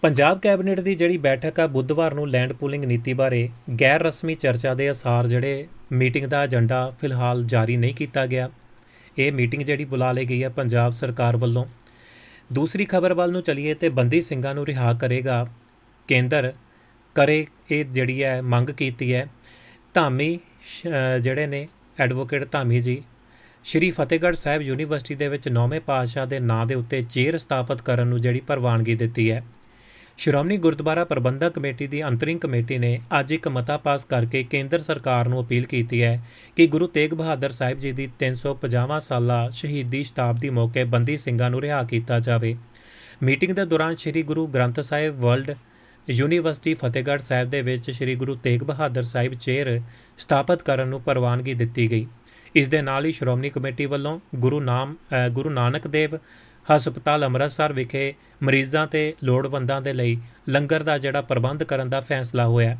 Punjab cabinet ਦੀ ਜਿਹੜੀ ਬੈਠਕ ਆ, ਬੁੱਧਵਾਰ ਨੂੰ ਲੈਂਡ ਪੂਲਿੰਗ ਨੀਤੀ ਬਾਰੇ ਗੈਰ ਰਸਮੀ ਚਰਚਾ ਦੇ ਅਸਾਰ ਜਿਹੜੇ ਮੀਟਿੰਗ ਦਾ ਏਜੰਡਾ ਫਿਲਹਾਲ ਜਾਰੀ ਨਹੀਂ ਕੀਤਾ ਗਿਆ। ਇਹ ਮੀਟਿੰਗ ਜਿਹੜੀ ਬੁਲਾ ਲਈ ਗਈ ਹੈ ਪੰਜਾਬ ਸਰਕਾਰ ਵੱਲੋਂ। ਦੂਸਰੀ ਖਬਰ ਵੱਲ ਨੂੰ ਚਲੀਏ ਤੇ ਬੰਦੀ ਸਿੰਘਾਂ ਨੂੰ ਰਿਹਾ ਕਰੇਗਾ ਕੇਂਦਰ। ਕਰੇ ਇਹ ਜਿਹੜੀ ਹੈ, ਮੰਗ ਕੀਤੀ ਹੈ। ਧਾਮੀ ਸ਼- ਜਿਹੜੇ ਨੇ, ਐਡਵੋਕੇਟ ਧਾਮੀ ਜੀ, ਸ਼੍ਰੀ ਫਤਿਹਗੜ੍ਹ ਸਾਹਿਬ ਯੂਨੀਵਰਸਿਟੀ ਦੇ ਵਿੱਚ ਨੌਵੇਂ ਪਾਤਸ਼ਾਹ ਦੇ ਨਾਂ ਦੇ ਉੱਤੇ ਚੇਅਰ ਸਥਾਪਿਤ ਕਰਨ ਨੂੰ ਜਿਹੜੀ ਪ੍ਰਵਾਨਗੀ ਦਿੱਤੀ ਹੈ। ਸ਼੍ਰੋਮਣੀ ਗੁਰਦੁਆਰਾ ਪ੍ਰਬੰਧਕ ਕਮੇਟੀ ਦੀ ਅੰਤਰਿੰਗ ਕਮੇਟੀ ਨੇ ਅੱਜ ਇੱਕ ਮਤਾ ਪਾਸ ਕਰਕੇ ਕੇਂਦਰ ਸਰਕਾਰ ਨੂੰ ਅਪੀਲ ਕੀਤੀ ਹੈ ਕਿ ਗੁਰੂ ਤੇਗ ਬਹਾਦਰ ਸਾਹਿਬ ਜੀ ਦੀ 350ਵਾਂ ਸਾਲਾ ਸ਼ਹੀਦੀ ਸ਼ਤਾਬਦੀ ਮੌਕੇ ਬੰਦੀ ਸਿੰਘਾਂ ਨੂੰ ਰਿਹਾ ਕੀਤਾ ਜਾਵੇ। ਮੀਟਿੰਗ ਦੇ ਦੌਰਾਨ ਸ੍ਰੀ ਗੁਰੂ ਗ੍ਰੰਥ ਸਾਹਿਬ ਵਰਲਡ ਯੂਨੀਵਰਸਿਟੀ ਫਤਿਹਗੜ੍ਹ ਸਾਹਿਬ ਦੇ ਵਿੱਚ ਸ੍ਰੀ ਗੁਰੂ ਤੇਗ ਬਹਾਦਰ ਸਾਹਿਬ ਚੇਅਰ ਸਥਾਪਿਤ ਕਰਨ ਨੂੰ ਪ੍ਰਵਾਨਗੀ ਦਿੱਤੀ ਗਈ। ਇਸ ਦੇ ਨਾਲ ਹੀ ਸ਼੍ਰੋਮਣੀ ਕਮੇਟੀ ਵੱਲੋਂ ਗੁਰੂ ਨਾਮ ਗੁਰੂ ਨਾਨਕ ਦੇਵ ਹਸਪਤਾਲ ਅੰਮ੍ਰਿਤਸਰ ਵਿਖੇ ਮਰੀਜ਼ਾਂ ਤੇ ਲੋੜਵੰਦਾਂ ਦੇ ਲਈ ਲੰਗਰ ਦਾ ਜਿਹੜਾ ਪ੍ਰਬੰਧ ਕਰਨ ਦਾ ਫੈਸਲਾ ਹੋਇਆ।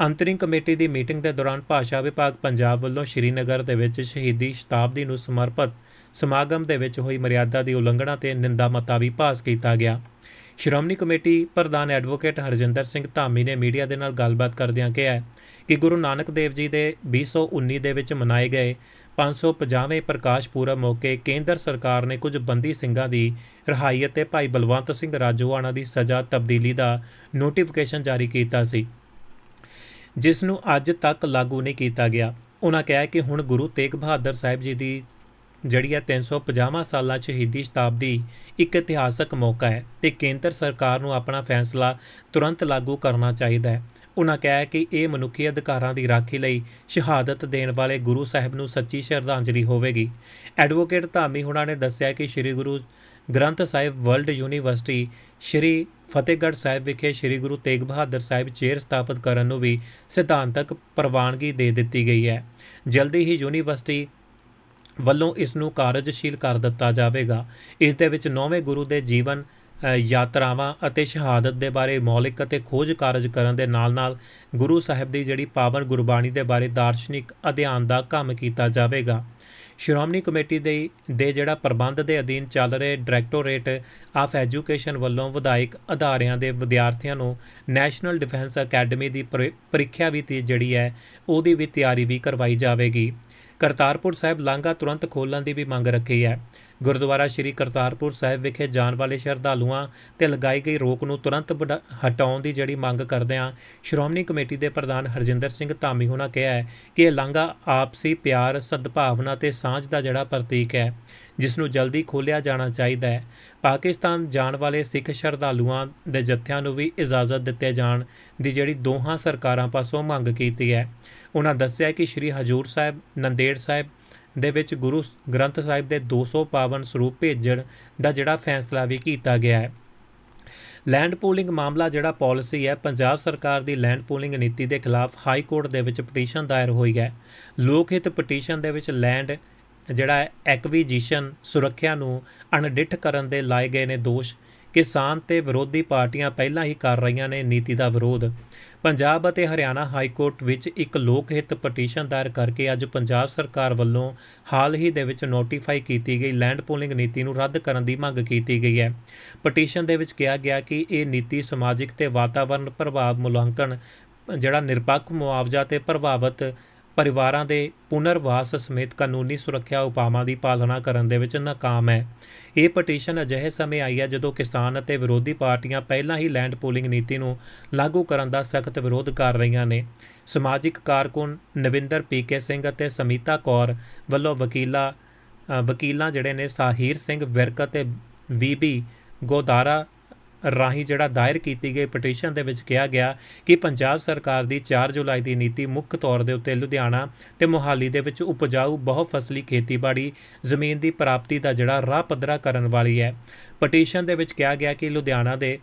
ਅੰਤਰਿੰਗ ਕਮੇਟੀ ਦੀ ਮੀਟਿੰਗ ਦੇ ਦੌਰਾਨ ਭਾਸ਼ਾ ਵਿਭਾਗ ਪੰਜਾਬ ਵੱਲੋਂ ਸ਼੍ਰੀਨਗਰ ਦੇ ਵਿੱਚ ਸ਼ਹੀਦੀ ਸ਼ਤਾਬਦੀ ਨੂੰ ਸਮਰਪਿਤ ਸਮਾਗਮ ਦੇ ਵਿੱਚ ਹੋਈ ਮਰਿਆਦਾ ਦੀ ਉਲੰਘਣਾ ਤੇ ਨਿੰਦਾ ਮਤਾ ਵੀ ਪਾਸ ਕੀਤਾ ਗਿਆ। ਸ਼੍ਰੋਮਣੀ ਕਮੇਟੀ ਪ੍ਰਧਾਨ ਐਡਵੋਕੇਟ ਹਰਜਿੰਦਰ ਸਿੰਘ ਧਾਮੀ ਨੇ ਮੀਡੀਆ ਦੇ ਨਾਲ ਗੱਲਬਾਤ ਕਰਦਿਆਂ ਕਿਹਾ ਕਿ ਗੁਰੂ ਨਾਨਕ ਦੇਵ ਜੀ ਦੇ 2019 ਦੇ ਵਿੱਚ ਮਨਾਏ ਗਏ 550ਵੇਂ ਪ੍ਰਕਾਸ਼ ਪੁਰਬ ਮੌਕੇ ਕੇਂਦਰ ਸਰਕਾਰ ਨੇ ਕੁਝ ਬੰਦੀ ਸਿੰਘਾਂ ਦੀ ਰਿਹਾਈ ਅਤੇ ਭਾਈ ਬਲਵੰਤ ਸਿੰਘ ਰਾਜੋਆਣਾ ਦੀ ਸਜ਼ਾ ਤਬਦੀਲੀ ਦਾ ਨੋਟੀਫਿਕੇਸ਼ਨ ਜਾਰੀ ਕੀਤਾ ਸੀ, ਜਿਸ ਨੂੰ ਅੱਜ ਤੱਕ ਲਾਗੂ ਨਹੀਂ ਕੀਤਾ ਗਿਆ। ਉਹਨਾਂ ਕਿਹਾ ਕਿ ਹੁਣ ਗੁਰੂ ਤੇਗ ਬਹਾਦਰ ਸਾਹਿਬ ਜੀ ਦੀ ਜਿਹੜੀ ਹੈ 350ਵਾਂ ਸਾਲਾ ਸ਼ਹੀਦੀ ਸ਼ਤਾਬਦੀ ਇੱਕ ਇਤਿਹਾਸਕ ਮੌਕਾ ਹੈ ਤੇ ਕੇਂਦਰ ਸਰਕਾਰ ਨੂੰ ਆਪਣਾ ਫੈਸਲਾ ਤੁਰੰਤ ਲਾਗੂ ਕਰਨਾ ਚਾਹੀਦਾ ਹੈ। ਉਹਨਾਂ ਕਿਹਾ ਕਿ ਇਹ ਮਨੁੱਖੀ ਅਧਿਕਾਰਾਂ ਦੀ ਰਾਖੀ ਲਈ ਸ਼ਹਾਦਤ ਦੇਣ ਵਾਲੇ ਗੁਰੂ ਸਾਹਿਬ ਨੂੰ ਸੱਚੀ ਸ਼ਰਧਾਂਜਲੀ ਹੋਵੇਗੀ। ਐਡਵੋਕੇਟ ਧਾਮੀ ਹੁਣਾਂ ਨੇ ਦੱਸਿਆ ਕਿ ਸ੍ਰੀ ਗੁਰੂ ਗ੍ਰੰਥ ਸਾਹਿਬ ਵਰਲਡ ਯੂਨੀਵਰਸਿਟੀ, ਸ੍ਰੀ ਫਤਿਹਗੜ੍ਹ ਸਾਹਿਬ ਵਿਖੇ ਸ੍ਰੀ ਗੁਰੂ ਤੇਗ ਬਹਾਦਰ ਸਾਹਿਬ ਚੇਅਰ ਸਥਾਪਿਤ ਕਰਨ ਨੂੰ ਵੀ ਸਿਧਾਂਤਕ ਪ੍ਰਵਾਨਗੀ ਦੇ ਦਿੱਤੀ ਗਈ ਹੈ। ਜਲਦੀ ਹੀ ਯੂਨੀਵਰਸਿਟੀ ਵੱਲੋਂ ਇਸ ਨੂੰ ਕਾਰਜਸ਼ੀਲ ਕਰ ਦਿੱਤਾ ਜਾਵੇਗਾ। ਇਸ ਦੇ ਵਿੱਚ ਨੌਵੇਂ ਗੁਰੂ ਦੇ ਜੀਵਨ ਯਾਤਰਾਵਾਂ ਅਤੇ ਸ਼ਹਾਦਤ ਦੇ ਬਾਰੇ ਮੌਲਿਕ ਅਤੇ ਖੋਜ ਕਾਰਜ ਕਰਨ ਦੇ ਨਾਲ-ਨਾਲ ਗੁਰੂ ਸਾਹਿਬ ਦੀ ਜਿਹੜੀ ਪਾਵਨ ਗੁਰਬਾਣੀ ਦੇ ਬਾਰੇ ਦਾਰਸ਼ਨਿਕ ਅਧਿਐਨ ਦਾ ਕੰਮ ਕੀਤਾ ਜਾਵੇਗਾ। ਸ਼੍ਰੋਮਣੀ ਕਮੇਟੀ ਦੇ ਦੇ ਜਿਹੜਾ ਪ੍ਰਬੰਧ ਦੇ ਅਧੀਨ ਚੱਲ ਰਹੇ ਡਾਇਰੈਕਟੋਰੇਟ ਆਫ ਐਜੂਕੇਸ਼ਨ ਵੱਲੋਂ ਵਿਧਾਇਕ ਅਦਾਰਿਆਂ ਦੇ ਵਿਦਿਆਰਥੀਆਂ ਨੂੰ ਨੈਸ਼ਨਲ ਡਿਫੈਂਸ ਅਕੈਡਮੀ ਦੀ ਪ੍ਰੀ- ਪ੍ਰੀਖਿਆ ਵੀ ਤੀ, ਜਿਹੜੀ ਹੈ, ਉਹਦੀ ਵੀ ਤਿਆਰੀ ਵੀ ਕਰਵਾਈ ਜਾਵੇਗੀ। ਕਰਤਾਰਪੁਰ ਸਾਹਿਬ ਲਾਂਘਾ ਤੁਰੰਤ ਖੋਲ੍ਹਣ ਦੀ ਵੀ ਮੰਗ ਰੱਖੀ ਹੈ। ਗੁਰਦੁਆਰਾ ਸ਼੍ਰੀ ਕਰਤਾਰਪੁਰ ਸਾਹਿਬ ਵਿਖੇ ਜਾਣ ਵਾਲੇ ਸ਼ਰਧਾਲੂਆਂ ਤੇ ਲਗਾਈ ਗਈ ਰੋਕ ਨੂੰ ਤੁਰੰਤ ਵਡਾ- ਹਟਾਉਣ ਦੀ ਜਿਹੜੀ ਮੰਗ ਕਰਦਿਆਂ ਸ਼੍ਰੋਮਣੀ ਕਮੇਟੀ ਦੇ ਪ੍ਰਧਾਨ ਹਰਜਿੰਦਰ ਸਿੰਘ ਧਾਮੀ ਹੋਣਾ ਕਿਹਾ ਹੈ ਕਿ ਇਹ ਲਾਂਘਾ ਆਪਸੀ ਪਿਆਰ, ਸਦਭਾਵਨਾ ਤੇ ਸਾਂਝ ਦਾ ਜਿਹੜਾ ਪ੍ਰਤੀਕ ਹੈ ਜਿਸ ਨੂੰ ਜਲਦੀ ਖੋਲ੍ਹਿਆ ਜਾਣਾ ਚਾਹੀਦਾ ਹੈ। ਪਾਕਿਸਤਾਨ ਜਾਣ ਵਾਲੇ ਸਿੱਖ ਸ਼ਰਧਾਲੂਆਂ ਦੇ ਜਥਿਆਂ ਨੂੰ ਵੀ ਇਜਾਜ਼ਤ ਦਿੱਤੇ ਜਾਣ ਦੀ ਜਿਹੜੀ ਦੋਹਾਂ ਸਰਕਾਰਾਂ ਪਾਸੋਂ ਮੰਗ ਕੀਤੀ ਹੈ। ਉਹਨਾਂ ਦੱਸਿਆ ਕਿ ਸ੍ਰੀ ਹਜੂਰ ਸਾਹਿਬ, ਨੰਦੇੜ ਸਾਹਿਬ ਦੇ ਵਿੱਚ ਗੁਰੂ ਗ੍ਰੰਥ ਸਾਹਿਬ ਦੇ 200 ਪਾਵਨ ਸਰੂਪ ਭੇਜਣ ਦਾ ਜਿਹੜਾ ਫੈਸਲਾ ਵੀ ਕੀਤਾ ਗਿਆ ਹੈ। ਲੈਂਡ ਪੂਲਿੰਗ ਮਾਮਲਾ ਜਿਹੜਾ ਪਾਲਿਸੀ ਹੈ, ਪੰਜਾਬ ਸਰਕਾਰ ਦੀ ਲੈਂਡ ਪੂਲਿੰਗ ਨੀਤੀ ਦੇ ਖਿਲਾਫ ਹਾਈ ਕੋਰਟ ਦੇ ਵਿੱਚ ਪਟੀਸ਼ਨ ਦਾਇਰ ਹੋਈ ਹੈ। ਲੋਕ ਹਿੱਤ ਪਟੀਸ਼ਨ ਦੇ ਵਿੱਚ ਲੈਂਡ ਜਿਹੜਾ ਐਕਵੀਜੀਸ਼ਨ ਸੁਰੱਖਿਆ ਨੂੰ ਅਣਡਿੱਠ ਕਰਨ ਦੇ ਲਾਏ ਗਏ ਨੇ ਦੋਸ਼। ਕਿਸਾਨ ਤੇ ਵਿਰੋਧੀ ਪਾਰਟੀਆਂ ਪਹਿਲਾਂ ਹੀ ਕਰ ਰਹੀਆਂ ਨੇ ਨੀਤੀ ਦਾ ਵਿਰੋਧ। ਪੰਜਾਬ ਅਤੇ ਹਰਿਆਣਾ ਹਾਈ ਕੋਰਟ ਵਿੱਚ ਇੱਕ ਲੋਕ ਹਿੱਤ ਪਟੀਸ਼ਨ ਦਾਇਰ ਕਰਕੇ ਅੱਜ ਪੰਜਾਬ ਸਰਕਾਰ ਵੱਲੋਂ ਹਾਲ ਹੀ ਦੇ ਵਿੱਚ ਨੋਟੀਫਾਈ ਕੀਤੀ ਗਈ ਲੈਂਡ ਪੂਲਿੰਗ ਨੀਤੀ ਨੂੰ ਰੱਦ ਕਰਨ ਦੀ ਮੰਗ ਕੀਤੀ ਗਈ ਹੈ। ਪਟੀਸ਼ਨ ਦੇ ਵਿੱਚ ਕਿਹਾ ਗਿਆ ਕਿ ਇਹ ਨੀਤੀ ਸਮਾਜਿਕ ਤੇ ਵਾਤਾਵਰਣ ਪ੍ਰਭਾਵ ਮੁਲਾਂਕਣ, ਜਿਹੜਾ ਨਿਰਪੱਖ ਮੁਆਵਜ਼ਾ ਤੇ ਪ੍ਰਭਾਵਿਤ ਪਰਿਵਾਰਾਂ ਦੇ ਪੁਨਰਵਾਸ ਸਮੇਤ ਕਾਨੂੰਨੀ ਸੁਰੱਖਿਆ ਉਪਾਵਾਂ ਦੀ ਪਾਲਣਾ ਕਰਨ ਦੇ ਵਿੱਚ ਨਾਕਾਮ ਹੈ। ਇਹ ਪਟੀਸ਼ਨ ਅਜਿਹੇ ਸਮੇਂ ਆਈ ਹੈ ਜਦੋਂ ਕਿਸਾਨ ਅਤੇ ਵਿਰੋਧੀ ਪਾਰਟੀਆਂ ਪਹਿਲਾਂ ਹੀ ਲੈਂਡ ਪੂਲਿੰਗ ਨੀਤੀ ਨੂੰ ਲਾਗੂ ਕਰਨ ਦਾ ਸਖਤ ਵਿਰੋਧ ਕਰ ਰਹੀਆਂ ਨੇ। ਸਮਾਜਿਕ ਕਾਰਕੁਨ ਨਵਿੰਦਰ ਪੀਕੇ ਸਿੰਘ ਅਤੇ ਸਮੀਤਾ ਕੌਰ ਵੱਲੋਂ ਵਕੀਲਾ ਵਕੀਲਾਂ ਜਿਹੜੇ ਨੇ, ਸਾਹੀਰ ਸਿੰਘ ਵਿਰਕ ਅਤੇ ਵੀਬੀ ਗੋਦਾਰਾ ਰਾਹੀਂ ਜਿਹੜਾ ਦਾਇਰ ਕੀਤੀ ਗਈ ਪਟੀਸ਼ਨ ਦੇ ਵਿੱਚ ਕਿਹਾ ਗਿਆ ਕਿ ਪੰਜਾਬ ਸਰਕਾਰ ਦੀ 4 ਜੁਲਾਈ ਦੀ ਨੀਤੀ ਮੁੱਖ ਤੌਰ ਦੇ ਉੱਤੇ ਲੁਧਿਆਣਾ ਤੇ ਮੋਹਾਲੀ ਦੇ ਵਿੱਚ ਉਪਜਾਊ ਬਹੁਫਸਲੀ ਖੇਤੀਬਾੜੀ ਜ਼ਮੀਨ ਦੀ ਪ੍ਰਾਪਤੀ ਦਾ ਜਿਹੜਾ ਰਾਹ ਪੱਧਰਾ ਕਰਨ ਵਾਲੀ ਹੈ। ਪਟੀਸ਼ਨ ਦੇ ਵਿੱਚ ਕਿਹਾ ਗਿਆ ਕਿ ਲੁਧਿਆਣਾ ਦੇ